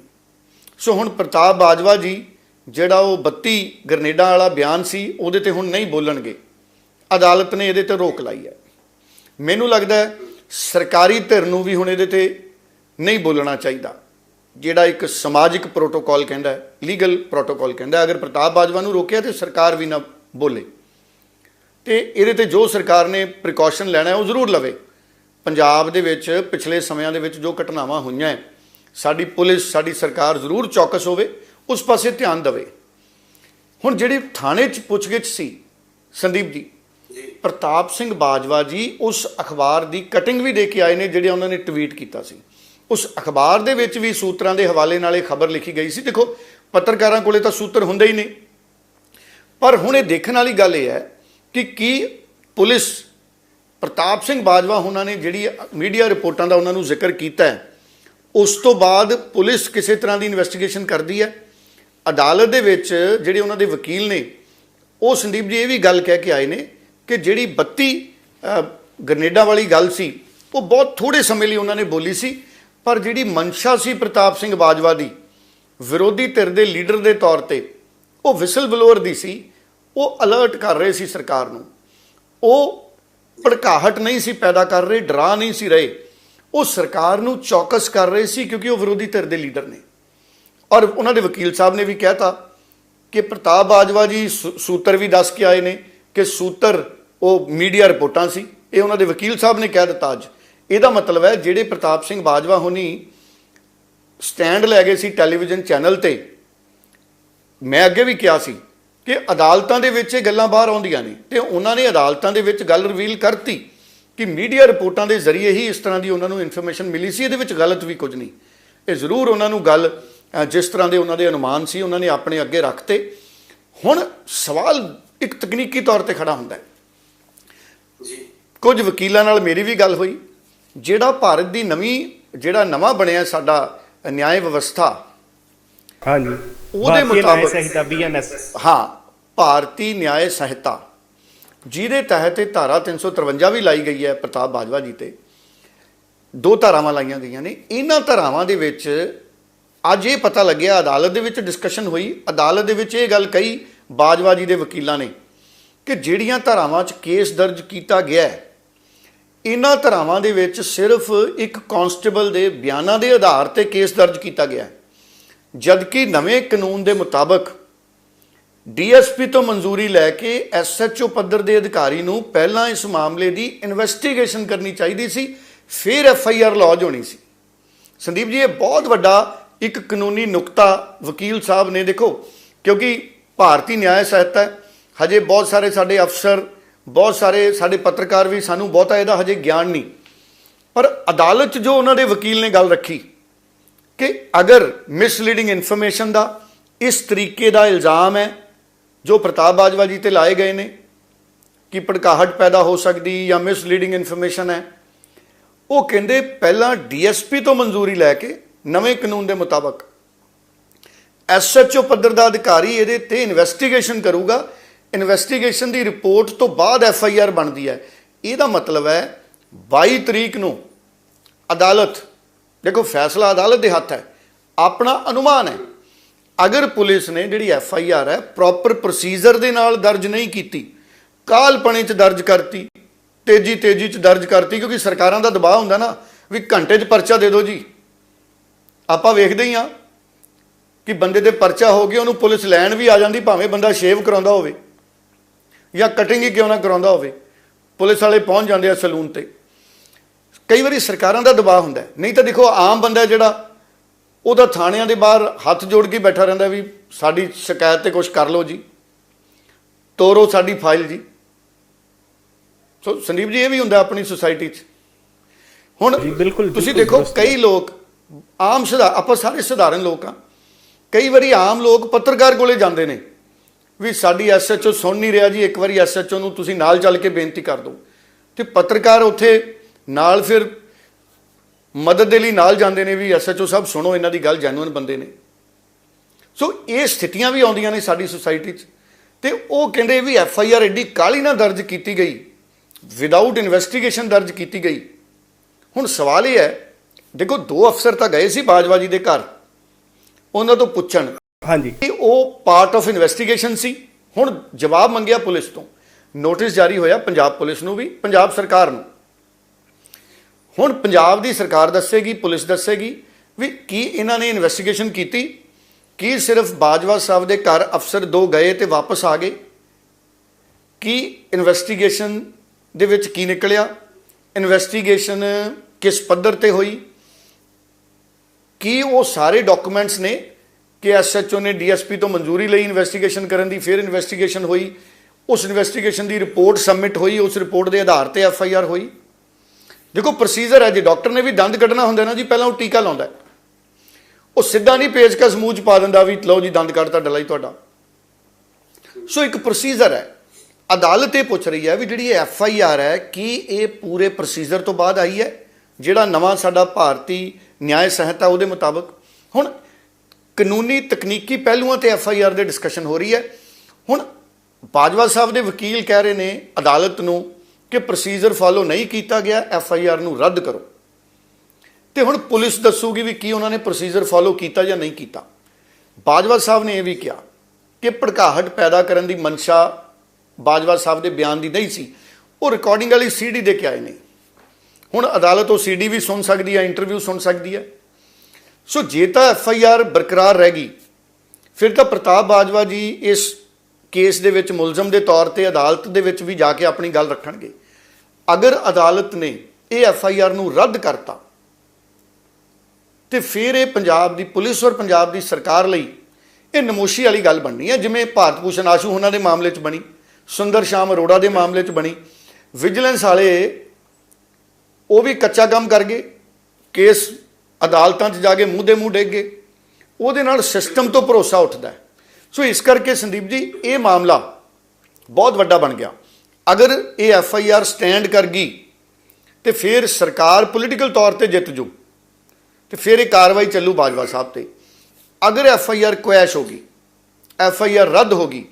ਸੋ ਹੁਣ ਪ੍ਰਤਾਪ ਬਾਜਵਾ ਜੀ, ਜਿਹੜਾ ਉਹ 32 ਗਰਨੇਡਾਂ ਵਾਲਾ ਬਿਆਨ ਸੀ, ਉਹਦੇ ਤੇ ਹੁਣ ਨਹੀਂ ਬੋਲਣਗੇ। ਅਦਾਲਤ ਨੇ ਇਹਦੇ ਤੇ ਰੋਕ ਲਾਈ ਹੈ। ਮੈਨੂੰ ਲੱਗਦਾ ਹੈ ਸਰਕਾਰੀ ਧਿਰ ਨੂੰ ਵੀ ਹੁਣ ਇਹਦੇ ਤੇ ਨਹੀਂ ਬੋਲਣਾ ਚਾਹੀਦਾ। ਜਿਹੜਾ ਇੱਕ ਸਮਾਜਿਕ ਪ੍ਰੋਟੋਕਾਲ ਕਹਿੰਦਾ ਹੈ ਲੀਗਲ ਪ੍ਰੋਟੋਕਾਲ ਕਹਿੰਦਾ ਅਗਰ ਪ੍ਰਤਾਪ ਬਾਜਵਾ ਨੂੰ ਰੋਕਿਆ ਤੇ ਸਰਕਾਰ ਵੀ ਨਾ ਬੋਲੇ। ਤੇ ਇਹਦੇ ਤੇ ਜੋ ਸਰਕਾਰ ਨੇ ਪ੍ਰੀਕਾਸ਼ਨ ਲੈਣਾ ਹੈ, ਉਹ ਜ਼ਰੂਰ ਲਵੇ। ਪੰਜਾਬ ਦੇ ਵਿੱਚ ਪਿਛਲੇ ਸਮਿਆਂ ਦੇ ਵਿੱਚ ਜੋ ਘਟਨਾਵਾਂ ਹੋਈਆਂ ਹੈ, ਸਾਡੀ ਪੁਲਿਸ, ਸਾਡੀ ਸਰਕਾਰ ਜ਼ਰੂਰ ਚੌਕਸ ਹੋਵੇ, ਉਸ ਪਾਸੇ ਧਿਆਨ ਦੇਵੇ। ਹੁਣ ਜਿਹੜੀ ਥਾਣੇ 'ਚ ਪੁੱਛਗਿੱਛ ਸੀ, ਸੰਦੀਪ ਜੀ, ਪ੍ਰਤਾਪ ਸਿੰਘ ਬਾਜਵਾ ਜੀ ਉਸ ਅਖਬਾਰ ਦੀ ਕਟਿੰਗ ਵੀ ਦੇ ਕੇ ਆਏ ਨੇ ਜਿਹੜੇ ਉਹਨਾਂ ਨੇ ਟਵੀਟ ਕੀਤਾ ਸੀ। ਉਸ ਅਖਬਾਰ ਦੇ ਵਿੱਚ ਵੀ ਸੂਤਰਾਂ ਦੇ ਹਵਾਲੇ ਨਾਲ ਇਹ ਖਬਰ ਲਿਖੀ ਗਈ ਸੀ। ਦੇਖੋ, ਪੱਤਰਕਾਰਾਂ ਕੋਲੇ ਤਾਂ ਸੂਤਰ ਹੁੰਦੇ ਹੀ ਨੇ। ਪਰ ਹੁਣ ਇਹ ਦੇਖਣ ਵਾਲੀ ਗੱਲ ਇਹ ਹੈ ਕਿ ਕੀ ਪੁਲਿਸ ਪ੍ਰਤਾਪ ਸਿੰਘ ਬਾਜਵਾ ਉਹਨਾਂ ਨੇ ਜਿਹੜੀ ਮੀਡੀਆ ਰਿਪੋਰਟਾਂ ਦਾ ਉਹਨਾਂ ਨੂੰ ਜ਼ਿਕਰ ਕੀਤਾ ਹੈ ਉਸ ਤੋਂ ਬਾਅਦ ਪੁਲਿਸ ਕਿਸੇ ਤਰ੍ਹਾਂ ਦੀ ਇਨਵੈਸਟੀਗੇਸ਼ਨ ਕਰਦੀ ਹੈ। ਅਦਾਲਤ ਦੇ ਵਿੱਚ ਜਿਹੜੇ ਉਹਨਾਂ ਦੇ ਵਕੀਲ ਨੇ ਉਹ ਸੰਦੀਪ ਜੀ ਇਹ ਵੀ ਗੱਲ ਕਹਿ ਕੇ ਆਏ ਨੇ ਕਿ ਜਿਹੜੀ 32 ਅ, ਗ੍ਰਨੇਡਾ ਵਾਲੀ ਗੱਲ ਸੀ ਉਹ ਬਹੁਤ ਥੋੜੇ ਸਮੇਂ ਲਈ ਉਹਨਾਂ ਨੇ ਬੋਲੀ ਸੀ ਪਰ ਜਿਹੜੀ ਮਨਸ਼ਾ ਸੀ ਪ੍ਰਤਾਪ ਸਿੰਘ ਬਾਜਵਾ ਦੀ ਵਿਰੋਧੀ ਧਿਰ ਦੇ ਲੀਡਰ ਦੇ ਤੌਰ ਤੇ ਉਹ ਵਿਸਲ ਬਲੋਅਰ ਦੀ ਸੀ ਉਹ ਅਲਰਟ ਕਰ ਰਹੇ ਸੀ ਸਰਕਾਰ ਨੂੰ। ਉਹ ਭੜਕਾਹਟ ਨਹੀਂ ਸੀ ਪੈਦਾ ਕਰ ਰਹੇ, ਡਰਾ ਨਹੀਂ ਸੀ ਰਹੇ। ਉਹ ਸਰਕਾਰ ਨੂੰ ਚੌਕਸ ਕਰ ਰਹੇ ਸੀ ਕਿਉਂਕਿ ਉਹ ਵਿਰੋਧੀ ਧਿਰ ਦੇ ਲੀਡਰ ਨੇ। ਔਰ ਉਹਨਾਂ ਦੇ ਵਕੀਲ ਸਾਹਿਬ ਨੇ ਵੀ ਕਹਿਤਾ ਕਿ ਪ੍ਰਤਾਪ ਬਾਜਵਾ ਜੀ ਸੂ- ਸੂਤਰ ਵੀ ਦੱਸ ਕੇ ਆਏ ਨੇ ਕਿ ਸੂਤਰ ਉਹ ਮੀਡੀਆ ਰਿਪੋਰਟਾਂ ਸੀ। ਇਹ ਉਹਨਾਂ ਦੇ ਵਕੀਲ ਸਾਹਿਬ ਨੇ ਕਹਿ ਦਿੱਤਾ ਅੱਜ। ਇਹਦਾ ਮਤਲਬ ਹੈ ਜਿਹੜੇ ਪ੍ਰਤਾਪ ਸਿੰਘ ਬਾਜਵਾ ਹੋਣੀ ਸਟੈਂਡ ਲੈ ਗਏ ਸੀ ਟੈਲੀਵਿਜ਼ਨ ਚੈਨਲ ਤੇ, ਮੈਂ ਅੱਗੇ ਵੀ ਕਿਹਾ ਸੀ ਕਿ ਅਦਾਲਤਾਂ ਦੇ ਵਿੱਚ ਇਹ ਗੱਲਾਂ ਬਾਹਰ ਆਉਂਦੀਆਂ ਨੇ ਤੇ ਉਹਨਾਂ ਨੇ ਅਦਾਲਤਾਂ ਦੇ ਵਿੱਚ ਗੱਲ ਰਿਵੀਲ ਕਰਤੀ ਕਿ ਮੀਡੀਆ ਰਿਪੋਰਟਾਂ ਦੇ ਜ਼ਰੀਏ ਹੀ ਇਸ ਤਰ੍ਹਾਂ ਦੀ ਉਹਨਾਂ ਨੂੰ ਇਨਫੋਰਮੇਸ਼ਨ ਮਿਲੀ ਸੀ ਇਹਦੇ ਵਿੱਚ ਗਲਤ ਵੀ ਕੁਝ ਨਹੀਂ। ਇਹ ਜ਼ਰੂਰ ਉਹਨਾਂ ਨੂੰ ਗੱਲ ਜਿਸ ਤਰ੍ਹਾਂ ਦੇ ਉਹਨਾਂ ਦੇ ਅਨੁਮਾਨ ਸੀ ਉਹਨਾਂ ਨੇ ਆਪਣੇ ਅੱਗੇ ਰੱਖਤੇ। ਹੁਣ ਸਵਾਲ ਇੱਕ ਤਕਨੀਕੀ ਤੌਰ ਤੇ ਖੜਾ ਹੁੰਦਾ ਹੈ। ਕੁਝ ਵਕੀਲਾਂ ਨਾਲ ਮੇਰੀ ਵੀ ਗੱਲ ਹੋਈ। ਜਿਹੜਾ ਭਾਰਤ ਦੀ ਨਵੀਂ ਜਿਹੜਾ ਨਵਾਂ ਬਣਿਆ ਸਾਡਾ ਨਿਆਂ ਵਿਵਸਥਾ
ਹਾਂਜੀ।
ਉਹਦੇ ਮੁਤਾਬਕ-
ਸੰਹਿਤਾ ਬੀਐਨਐਸ
ਹਾਂ ਭਾਰਤੀ ਨਿਆਏ ਸੰਹਿਤਾ ਜਿਹਦੇ ਤਹਿਤ ਇਹ ਧਾਰਾ 353 ਵੀ ਲਾਈ ਗਈ ਹੈ ਪ੍ਰਤਾਪ ਬਾਜਵਾ ਜੀ ਤੇ। ਦੋ ਧਾਰਾਵਾਂ ਲਾਈਆਂ ਗਈਆਂ ਨੇ। ਇਹਨਾਂ ਧਾਰਾਵਾਂ ਦੇ ਵਿੱਚ ਅੱਜ ਇਹ ਪਤਾ ਲੱਗਿਆ ਅਦਾਲਤ ਦੇ ਵਿੱਚ ਡਿਸਕਸ਼ਨ ਹੋਈ। ਅਦਾਲਤ ਦੇ ਵਿੱਚ ਇਹ ਗੱਲ ਕਹੀ ਬਾਜਵਾ ਜੀ ਦੇ ਵਕੀਲਾਂ ਨੇ ਕਿ ਜਿਹੜੀਆਂ ਧਾਰਾਵਾਂ 'ਚ ਕੇਸ ਦਰਜ ਕੀਤਾ ਗਿਆ ਹੈ ਇਹਨਾਂ ਧਾਰਾਵਾਂ ਦੇ ਵਿੱਚ ਸਿਰਫ ਇੱਕ ਕਾਂਸਟੇਬਲ ਦੇ ਬਿਆਨਾਂ ਦੇ ਆਧਾਰ ਤੇ ਕੇਸ ਦਰਜ ਕੀਤਾ ਗਿਆ ਹੈ। ਜਦਕਿ ਨਵੇਂ ਕਾਨੂੰਨ ਦੇ ਮੁਤਾਬਕ ਡੀਐਸਪੀ ਤੋਂ ਮਨਜ਼ੂਰੀ ਲੈ ਕੇ ਐਸਐਚਓ ਪੱਧਰ ਦੇ ਅਧਿਕਾਰੀ ਨੂੰ ਪਹਿਲਾਂ ਇਸ ਮਾਮਲੇ ਦੀ ਇਨਵੈਸਟੀਗੇਸ਼ਨ ਕਰਨੀ ਚਾਹੀਦੀ ਸੀ, ਫਿਰ ਐਫਆਈਆਰ ਲੌਜ ਹੋਣੀ ਸੀ। ਸੰਦੀਪ ਜੀ, ਇਹ ਬਹੁਤ ਵੱਡਾ ਇੱਕ ਕਾਨੂੰਨੀ ਨੁਕਤਾ ਵਕੀਲ ਸਾਹਿਬ ਨੇ ਦੇਖੋ, ਕਿਉਂਕਿ ਭਾਰਤੀ ਨਿਆਂ ਸਹਾਇਤਾ ਹਜੇ ਬਹੁਤ ਸਾਰੇ ਸਾਡੇ ਅਫਸਰ, ਬਹੁਤ ਸਾਰੇ ਸਾਡੇ ਪੱਤਰਕਾਰ ਵੀ ਸਾਨੂੰ ਬਹੁਤਾ ਇਹਦਾ ਹਜੇ ਗਿਆਨ ਨਹੀਂ। ਪਰ ਅਦਾਲਤ 'ਚ ਜੋ ਉਹਨਾਂ ਦੇ ਵਕੀਲ ਨੇ ਗੱਲ ਰੱਖੀ ਕਿ ਅਗਰ ਮਿਸਲੀਡਿੰਗ ਇਨਫੋਰਮੇਸ਼ਨ ਦਾ ਇਸ ਤਰੀਕੇ ਦਾ ਇਲਜ਼ਾਮ ਹੈ, ਜੋ ਪ੍ਰਤਾਪ ਬਾਜਵਾ ਜੀ ਤੇ ਲਾਏ ਗਏ ਨੇ, ਕਿ ਭੜਕਾਹਟ ਪੈਦਾ ਹੋ ਸਕਦੀ ਜਾਂ ਮਿਸਲੀਡਿੰਗ ਇਨਫੋਰਮੇਸ਼ਨ ਹੈ, ਉਹ ਕਹਿੰਦੇ ਪਹਿਲਾਂ ਡੀਐਸਪੀ ਤੋਂ ਮਨਜ਼ੂਰੀ ਲੈ ਕੇ ਨਵੇਂ ਕਾਨੂੰਨ ਦੇ ਮੁਤਾਬਕ ਐਸਐਚਓ ਪੱਧਰ ਦਾ ਅਧਿਕਾਰੀ ਇਹਦੇ ਤੇ ਇਨਵੈਸਟੀਗੇਸ਼ਨ ਕਰੂਗਾ। ਇਨਵੈਸਟੀਗੇਸ਼ਨ ਦੀ ਰਿਪੋਰਟ ਤੋਂ ਬਾਅਦ ਐਫਆਈਆਰ ਬਣਦੀ ਹੈ। ਇਹਦਾ ਮਤਲਬ ਹੈ 22 ਤਰੀਕ ਨੂੰ ਅਦਾਲਤ ਦੇਖੋ, ਫੈਸਲਾ ਅਦਾਲਤ ਦੇ ਹੱਥ ਹੈ। ਆਪਣਾ ਅਨੁਮਾਨ ਹੈ। ਅਗਰ ਪੁਲਿਸ ਨੇ ਜਿਹੜੀ ਐਫ ਆਈ ਆਰ ਹੈ ਪ੍ਰੋਪਰ ਪ੍ਰੋਸੀਜਰ ਦੇ ਨਾਲ ਦਰਜ ਨਹੀਂ ਕੀਤੀ, ਕਾਲਪਣੇ ਚ ਦਰਜ ਕਰਤੀ, ਤੇਜ਼ੀ ਤੇਜ਼ੀ ਚ ਦਰਜ ਕਰਤੀ, ਕਿਉਂਕਿ ਸਰਕਾਰਾਂ ਦਾ ਦਬਾਅ ਹੁੰਦਾ ਨਾ ਵੀ ਘੰਟੇ ਚ ਪਰਚਾ ਦੇ ਦਿਓ ਜੀ। ਆਪਾਂ ਵੇਖਦੇ ਹੀ ਆ ਕਿ ਬੰਦੇ ਦੇ ਪਰਚਾ ਹੋ ਗਿਆ, ਉਹਨੂੰ ਪੁਲਿਸ ਲੈਣ ਵੀ ਆ ਜਾਂਦੀ, ਭਾਵੇਂ ਬੰਦਾ ਸ਼ੇਵ ਕਰਾਉਂਦਾ ਹੋਵੇ ਜਾਂ ਕਟਿੰਗ ਹੀ ਕਿਉਂ ਨਾ ਕਰਾਉਂਦਾ ਹੋਵੇ। ਪੁਲਿਸ ਵਾਲੇ ਪਹੁੰਚ ਜਾਂਦੇ ਆ ਸਲੂਨ ਤੇ। ਕਈ ਵਾਰੀ ਸਰਕਾਰਾਂ ਦਾ ਦਬਾਅ ਹੁੰਦਾ। ਨਹੀਂ ਤਾਂ ਦੇਖੋ ਆਮ ਬੰਦਾ ਜਿਹੜਾ ਉਹਦਾ ਥਾਣਿਆਂ ਦੇ ਬਾਹਰ ਹੱਥ ਜੋੜ ਕੇ ਬੈਠਾ ਰਹਿੰਦਾ ਵੀ ਸਾਡੀ ਸ਼ਿਕਾਇਤ ਤੇ ਕੁਝ ਕਰ ਲਓ ਜੀ। ਤੋਰੋ ਸਾਡੀ ਫਾਈਲ ਜੀ। ਸੋ ਸੰਦੀਪ ਜੀ ਇਹ ਵੀ ਹੁੰਦਾ ਆਪਣੀ ਸੁਸਾਇਟੀ 'ਚ। ਹੁਣ
ਬਿਲਕੁਲ,
ਤੁਸੀਂ ਦੇਖੋ। ਕਈ ਲੋਕ ਆਮ ਸਦਾ ਆਪਾਂ ਸਾਰੇ ਸਧਾਰਨ ਲੋਕ ਆ ਕਈ ਵਾਰੀ ਆਮ ਲੋਕ ਪੱਤਰਕਾਰ ਕੋਲੇ ਜਾਂਦੇ ਨੇ ਵੀ ਸਾਡੀ ਐਸਐਚਓ ਸੁਣ ਨਹੀਂ ਰਿਹਾ ਜੀ ਇੱਕ ਵਾਰੀ ਐਸਐਚਓ ਨੂੰ ਤੁਸੀਂ ਨਾਲ ਚੱਲ ਕੇ ਬੇਨਤੀ ਕਰ ਦਿਓ। ਤੇ ਪੱਤਰਕਾਰ ਉੱਥੇ ਨਾਲ ਫਿਰ ਮਦਦ ਦੇ ਲਈ ਨਾਲ ਜਾਂਦੇ ਨੇ ਵੀ ਐਸਐਚਓ ਸਾਹਿਬ ਸੁਣੋ ਇਹਨਾਂ ਦੀ ਗੱਲ ਜੈਨੂਇਨ ਬੰਦੇ ਨੇ। ਸੋ ਇਹ ਸਥਿਤੀਆਂ ਵੀ ਆਉਂਦੀਆਂ ਨੇ ਸਾਡੀ ਸੁਸਾਇਟੀ 'ਚ। ਤੇ ਉਹ ਕਹਿੰਦੇ ਵੀ ਐਫ ਆਈ ਆਰ ਐਡੀ ਕਾਲੀ ਨਾਲ ਦਰਜ ਕੀਤੀ ਗਈ ਵਿਦਆਊਟ ਇਨਵੈਸਟੀਗੇਸ਼ਨ ਦਰਜ ਕੀਤੀ ਗਈ। ਹੁਣ ਸਵਾਲ ਇਹ ਹੈ ਦੇਖੋ ਦੋ ਅਫਸਰ ਤਾਂ ਗਏ ਸੀ ਬਾਜਵਾ ਜੀ ਦੇ ਘਰ। ਉਹਨਾਂ ਤੋਂ ਪੁੱਛਣ
ਹਾਂਜੀ।
ਕਿ ਉਹ ਪਾਰਟ ਆਫ ਇਨਵੈਸਟੀਗੇਸ਼ਨ ਸੀ। ਹੁਣ ਜਵਾਬ ਮੰਗਿਆ ਪੁਲਿਸ ਤੋਂ। ਨੋਟਿਸ ਜਾਰੀ ਹੋਇਆ ਪੰਜਾਬ ਪੁਲਿਸ ਨੂੰ ਵੀ ਪੰਜਾਬ ਸਰਕਾਰ ਨੂੰ। ਹੁਣ ਪੰਜਾਬ ਦੀ ਸਰਕਾਰ ਦੱਸੇਗੀ, ਪੁਲਿਸ ਦੱਸੇਗੀ ਵੀ ਕੀ ਇਹਨਾਂ ਨੇ ਇਨਵੈਸਟੀਗੇਸ਼ਨ ਕੀਤੀ, ਕੀ ਸਿਰਫ ਬਾਜਵਾ ਸਾਹਿਬ ਦੇ ਘਰ ਅਫਸਰ ਦੋ ਗਏ ਤੇ ਵਾਪਸ ਆ ਗਏ, ਕੀ ਇਨਵੈਸਟੀਗੇਸ਼ਨ ਦੇ ਵਿੱਚ ਕੀ ਨਿਕਲਿਆ ਇਨਵੈਸਟੀਗੇਸ਼ਨ ਕਿਸ ਪੱਧਰ ਤੇ ਹੋਈ, ਕੀ ਉਹ ਸਾਰੇ ਡਾਕੂਮੈਂਟਸ ਨੇ ਕਿ ਐਸਐਚਓ ਨੇ ਡੀਐਸਪੀ ਤੋਂ ਮਨਜ਼ੂਰੀ ਲਈ ਇਨਵੈਸਟੀਗੇਸ਼ਨ ਕਰਨ ਦੀ, ਫਿਰ ਇਨਵੈਸਟੀਗੇਸ਼ਨ ਹੋਈ, ਉਸ ਇਨਵੈਸਟੀਗੇਸ਼ਨ ਦੀ ਰਿਪੋਰਟ ਸਬਮਿਟ ਹੋਈ, ਉਸ ਰਿਪੋਰਟ ਦੇ ਆਧਾਰ ਤੇ ਐਫਆਈਆਰ ਹੋਈ। ਦੇਖੋ ਪ੍ਰੋਸੀਜਰ ਹੈ ਜੇ ਡਾਕਟਰ ਨੇ ਵੀ ਦੰਦ ਕੱਢਣਾ ਹੁੰਦਾ ਨਾ ਜੀ, ਪਹਿਲਾਂ ਉਹ ਟੀਕਾ ਲਾਉਂਦਾ ਉਹ ਸਿੱਧਾ ਨਹੀਂ ਪੇਚਕਸ ਮੂੰਹ ਚ ਪਾ ਦਿੰਦਾ ਵੀ ਲਓ ਜੀ, ਦੰਦ ਕੱਢ ਤੁਹਾਡਾ, ਲਈ ਤੁਹਾਡਾ। ਸੋ ਇੱਕ ਪ੍ਰੋਸੀਜਰ ਹੈ। ਅਦਾਲਤ ਇਹ ਪੁੱਛ ਰਹੀ ਹੈ ਵੀ ਜਿਹੜੀ ਐਫ ਆਈ ਆਰ ਹੈ, ਕੀ ਇਹ ਪੂਰੇ ਪ੍ਰੋਸੀਜਰ ਤੋਂ ਬਾਅਦ ਆਈ ਹੈ? ਜਿਹੜਾ ਨਵਾਂ ਸਾਡਾ ਭਾਰਤੀ ਨਿਆਂ ਸੰਹਿਤਾ ਉਹਦੇ ਮੁਤਾਬਕ। ਹੁਣ ਕਾਨੂੰਨੀ ਤਕਨੀਕੀ ਪਹਿਲੂਆਂ ਤੇ ਐਫ ਆਈ ਆਰ ਦੇ ਡਿਸਕਸ਼ਨ ਹੋ ਰਹੀ ਹੈ। ਹੁਣ ਬਾਜਵਾ ਸਾਹਿਬ ਦੇ ਵਕੀਲ ਕਹਿ ਰਹੇ ਨੇ, ਅਦਾਲਤ ਨੂੰ ਕਿ ਪ੍ਰੋਸੀਜਰ ਫਾਲੋ ਨਹੀਂ ਕੀਤਾ ਗਿਆ ਐਫ ਆਈ ਆਰ ਨੂੰ ਰੱਦ ਕਰੋ। ਤੇ ਹੁਣ ਪੁਲਿਸ ਦੱਸੂਗੀ ਵੀ ਕੀ ਉਹਨਾਂ ਨੇ ਪ੍ਰੋਸੀਜਰ ਫਾਲੋ ਕੀਤਾ ਜਾਂ ਨਹੀਂ ਕੀਤਾ। ਬਾਜਵਾ ਸਾਹਿਬ ਨੇ ਇਹ ਵੀ ਕਿਹਾ ਕਿ ਭੜਕਾਹਟ ਪੈਦਾ ਕਰਨ ਦੀ ਮਨਸ਼ਾ ਬਾਜਵਾ ਸਾਹਿਬ ਦੇ ਬਿਆਨ ਦੀ ਨਹੀਂ ਸੀ। ਉਹ ਰਿਕਾਰਡਿੰਗ ਵਾਲੀ ਸੀਡੀ ਦੇ ਕੇ ਆਏ ਨੇ। ਹੁਣ ਅਦਾਲਤ ਉਹ ਸੀਡੀ ਵੀ ਸੁਣ ਸਕਦੀ ਹੈ ਇੰਟਰਵਿਊ ਸੁਣ ਸਕਦੀ ਹੈ। ਸੋ ਜੇ ਤਾਂ ਐਫ ਆਈ ਆਰ ਬਰਕਰਾਰ ਰਹਿ ਗਈ, ਫਿਰ ਤਾਂ ਪ੍ਰਤਾਪ ਬਾਜਵਾ ਜੀ ਇਸ ਕੇਸ ਦੇ ਵਿੱਚ ਮੁਲਜ਼ਮ ਦੇ ਤੌਰ ਤੇ ਅਦਾਲਤ ਦੇ ਵਿੱਚ ਵੀ ਜਾ ਕੇ ਆਪਣੀ ਗੱਲ ਰੱਖਣਗੇ। ਅਗਰ ਅਦਾਲਤ ਨੇ ਇਹ ਐਫ ਆਈ ਆਰ ਨੂੰ ਰੱਦ ਕਰਤਾ ਤੇ ਫਿਰ ਇਹ ਪੰਜਾਬ ਦੀ ਪੁਲਿਸ ਔਰ ਪੰਜਾਬ ਦੀ ਸਰਕਾਰ ਲਈ ਇਹ ਨਮੋਸ਼ੀ ਵਾਲੀ ਗੱਲ ਬਣਨੀ ਹੈ, ਜਿਵੇਂ ਭਾਰਤ ਭੂਸ਼ਣ ਆਸ਼ੂ ਉਹਨਾਂ ਦੇ ਮਾਮਲੇ 'ਚ ਬਣੀ, ਸੁੰਦਰ ਸ਼ਾਮ ਅਰੋੜਾ ਦੇ ਮਾਮਲੇ 'ਚ ਬਣੀ। ਵਿਜੀਲੈਂਸ ਵਾਲੇ ਉਹ ਵੀ ਕੱਚਾ ਕੰਮ ਕਰ ਗਏ, ਕੇਸ ਅਦਾਲਤਾਂ 'ਚ ਜਾ ਕੇ ਮੂੰਹ ਦੇ ਮੂੰਹ ਡਿੱਗ ਗਏ। ਉਹਦੇ ਨਾਲ ਸਿਸਟਮ ਤੋਂ ਭਰੋਸਾ ਉੱਠਦਾ ਹੈ। ਸੋ ਇਸ ਕਰਕੇ ਸੰਦੀਪ ਜੀ, ਇਹ ਮਾਮਲਾ ਬਹੁਤ ਵੱਡਾ ਬਣ ਗਿਆ। ਅਗਰ ਇਹ ਐਫ ਆਈ ਆਰ ਸਟੈਂਡ ਕਰ ਗਈ, ਤੇ ਫਿਰ ਸਰਕਾਰ ਪੋਲੀਟੀਕਲ ਤੌਰ ਤੇ ਜਿੱਤ ਜੂ, ਤੇ ਫਿਰ ਇਹ ਕਾਰਵਾਈ ਚੱਲੂ ਬਾਜਵਾ ਸਾਹਿਬ ਤੇ। ਅਗਰ ਐਫ ਆਈ ਆਰ ਕੁਐਸ਼ ਹੋ ਗਈ, ਐਫ ਆਈ ਆਰ ਰੱਦ ਹੋ ਗਈ,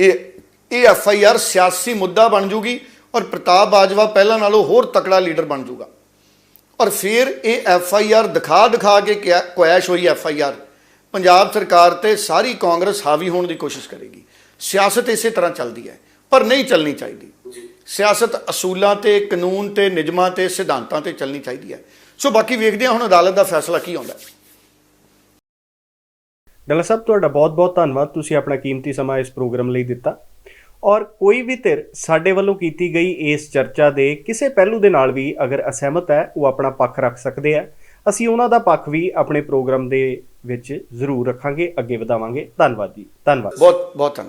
ਇਹ ਇਹ ਐਫ ਆਈ ਆਰ ਸਿਆਸੀ ਮੁੱਦਾ ਬਣ ਜੂਗੀ ਔਰ ਪ੍ਰਤਾਪ ਬਾਜਵਾ ਪਹਿਲਾਂ ਨਾਲੋਂ ਹੋਰ ਤਕੜਾ ਲੀਡਰ ਬਣ ਜੂਗਾ। ਔਰ ਫਿਰ ਇਹ ਐਫ ਆਈ ਆਰ ਦਿਖਾ ਦਿਖਾ ਕੇ ਕਿਆ- ਕੁਐਸ਼ ਹੋਈ ਐਫ ਆਈ ਆਰ। ਪੰਜਾਬ ਸਰਕਾਰ ਤੇ ਸਾਰੀ ਕਾਂਗਰਸ ਹਾਵੀ ਹੋਣ ਦੀ ਕੋਸ਼ਿਸ਼ ਕਰੇਗੀ। ਸਿਆਸਤ ਇਸੇ ਤਰ੍ਹਾਂ ਚੱਲਦੀ ਹੈ, ਪਰ ਨਹੀਂ ਚੱਲਣੀ ਚਾਹੀਦੀ। ਸਿਆਸਤ ਅਸੂਲਾਂ ਤੇ, ਕਾਨੂੰਨ ਤੇ, ਨਿਯਮਾਂ ਤੇ, ਸਿਧਾਂਤਾਂ ਤੇ ਚੱਲਣੀ ਚਾਹੀਦੀ ਹੈ। ਸੋ ਬਾਕੀ ਵੇਖਦੇ ਹਾਂ ਹੁਣ ਅਦਾਲਤ ਦਾ ਫੈਸਲਾ ਕੀ ਆਉਂਦਾ ਹੈ।
ਡਾਕਟਰ ਸਾਹਿਬ, ਤੁਹਾਡਾ ਬਹੁਤ-ਬਹੁਤ ਧੰਨਵਾਦ। ਤੁਸੀਂ ਆਪਣਾ ਕੀਮਤੀ ਸਮਾਂ ਇਸ ਪ੍ਰੋਗਰਾਮ ਲਈ ਦਿੱਤਾ। ਔਰ ਕੋਈ ਵੀ ਧਿਰ ਸਾਡੇ ਵੱਲੋਂ ਕੀਤੀ ਗਈ ਇਸ ਚਰਚਾ ਦੇ ਕਿਸੇ ਪਹਿਲੂ ਦੇ ਨਾਲ ਵੀ ਅਗਰ ਅਸਹਿਮਤ ਹੈ, ਉਹ ਆਪਣਾ ਪੱਖ ਰੱਖ ਸਕਦੇ ਆ ਅਸੀਂ ਉਹਨਾਂ ਦਾ ਪੱਖ ਵੀ ਆਪਣੇ ਪ੍ਰੋਗਰਾਮ ਦੇ ਵਿੱਚ ਜ਼ਰੂਰ ਰੱਖਾਂਗੇ। ਅੱਗੇ ਵਧਾਵਾਂਗੇ। ਧੰਨਵਾਦ ਜੀ। ਧੰਨਵਾਦ।
ਬਹੁਤ ਬਹੁਤ ਧੰਨਵਾਦ।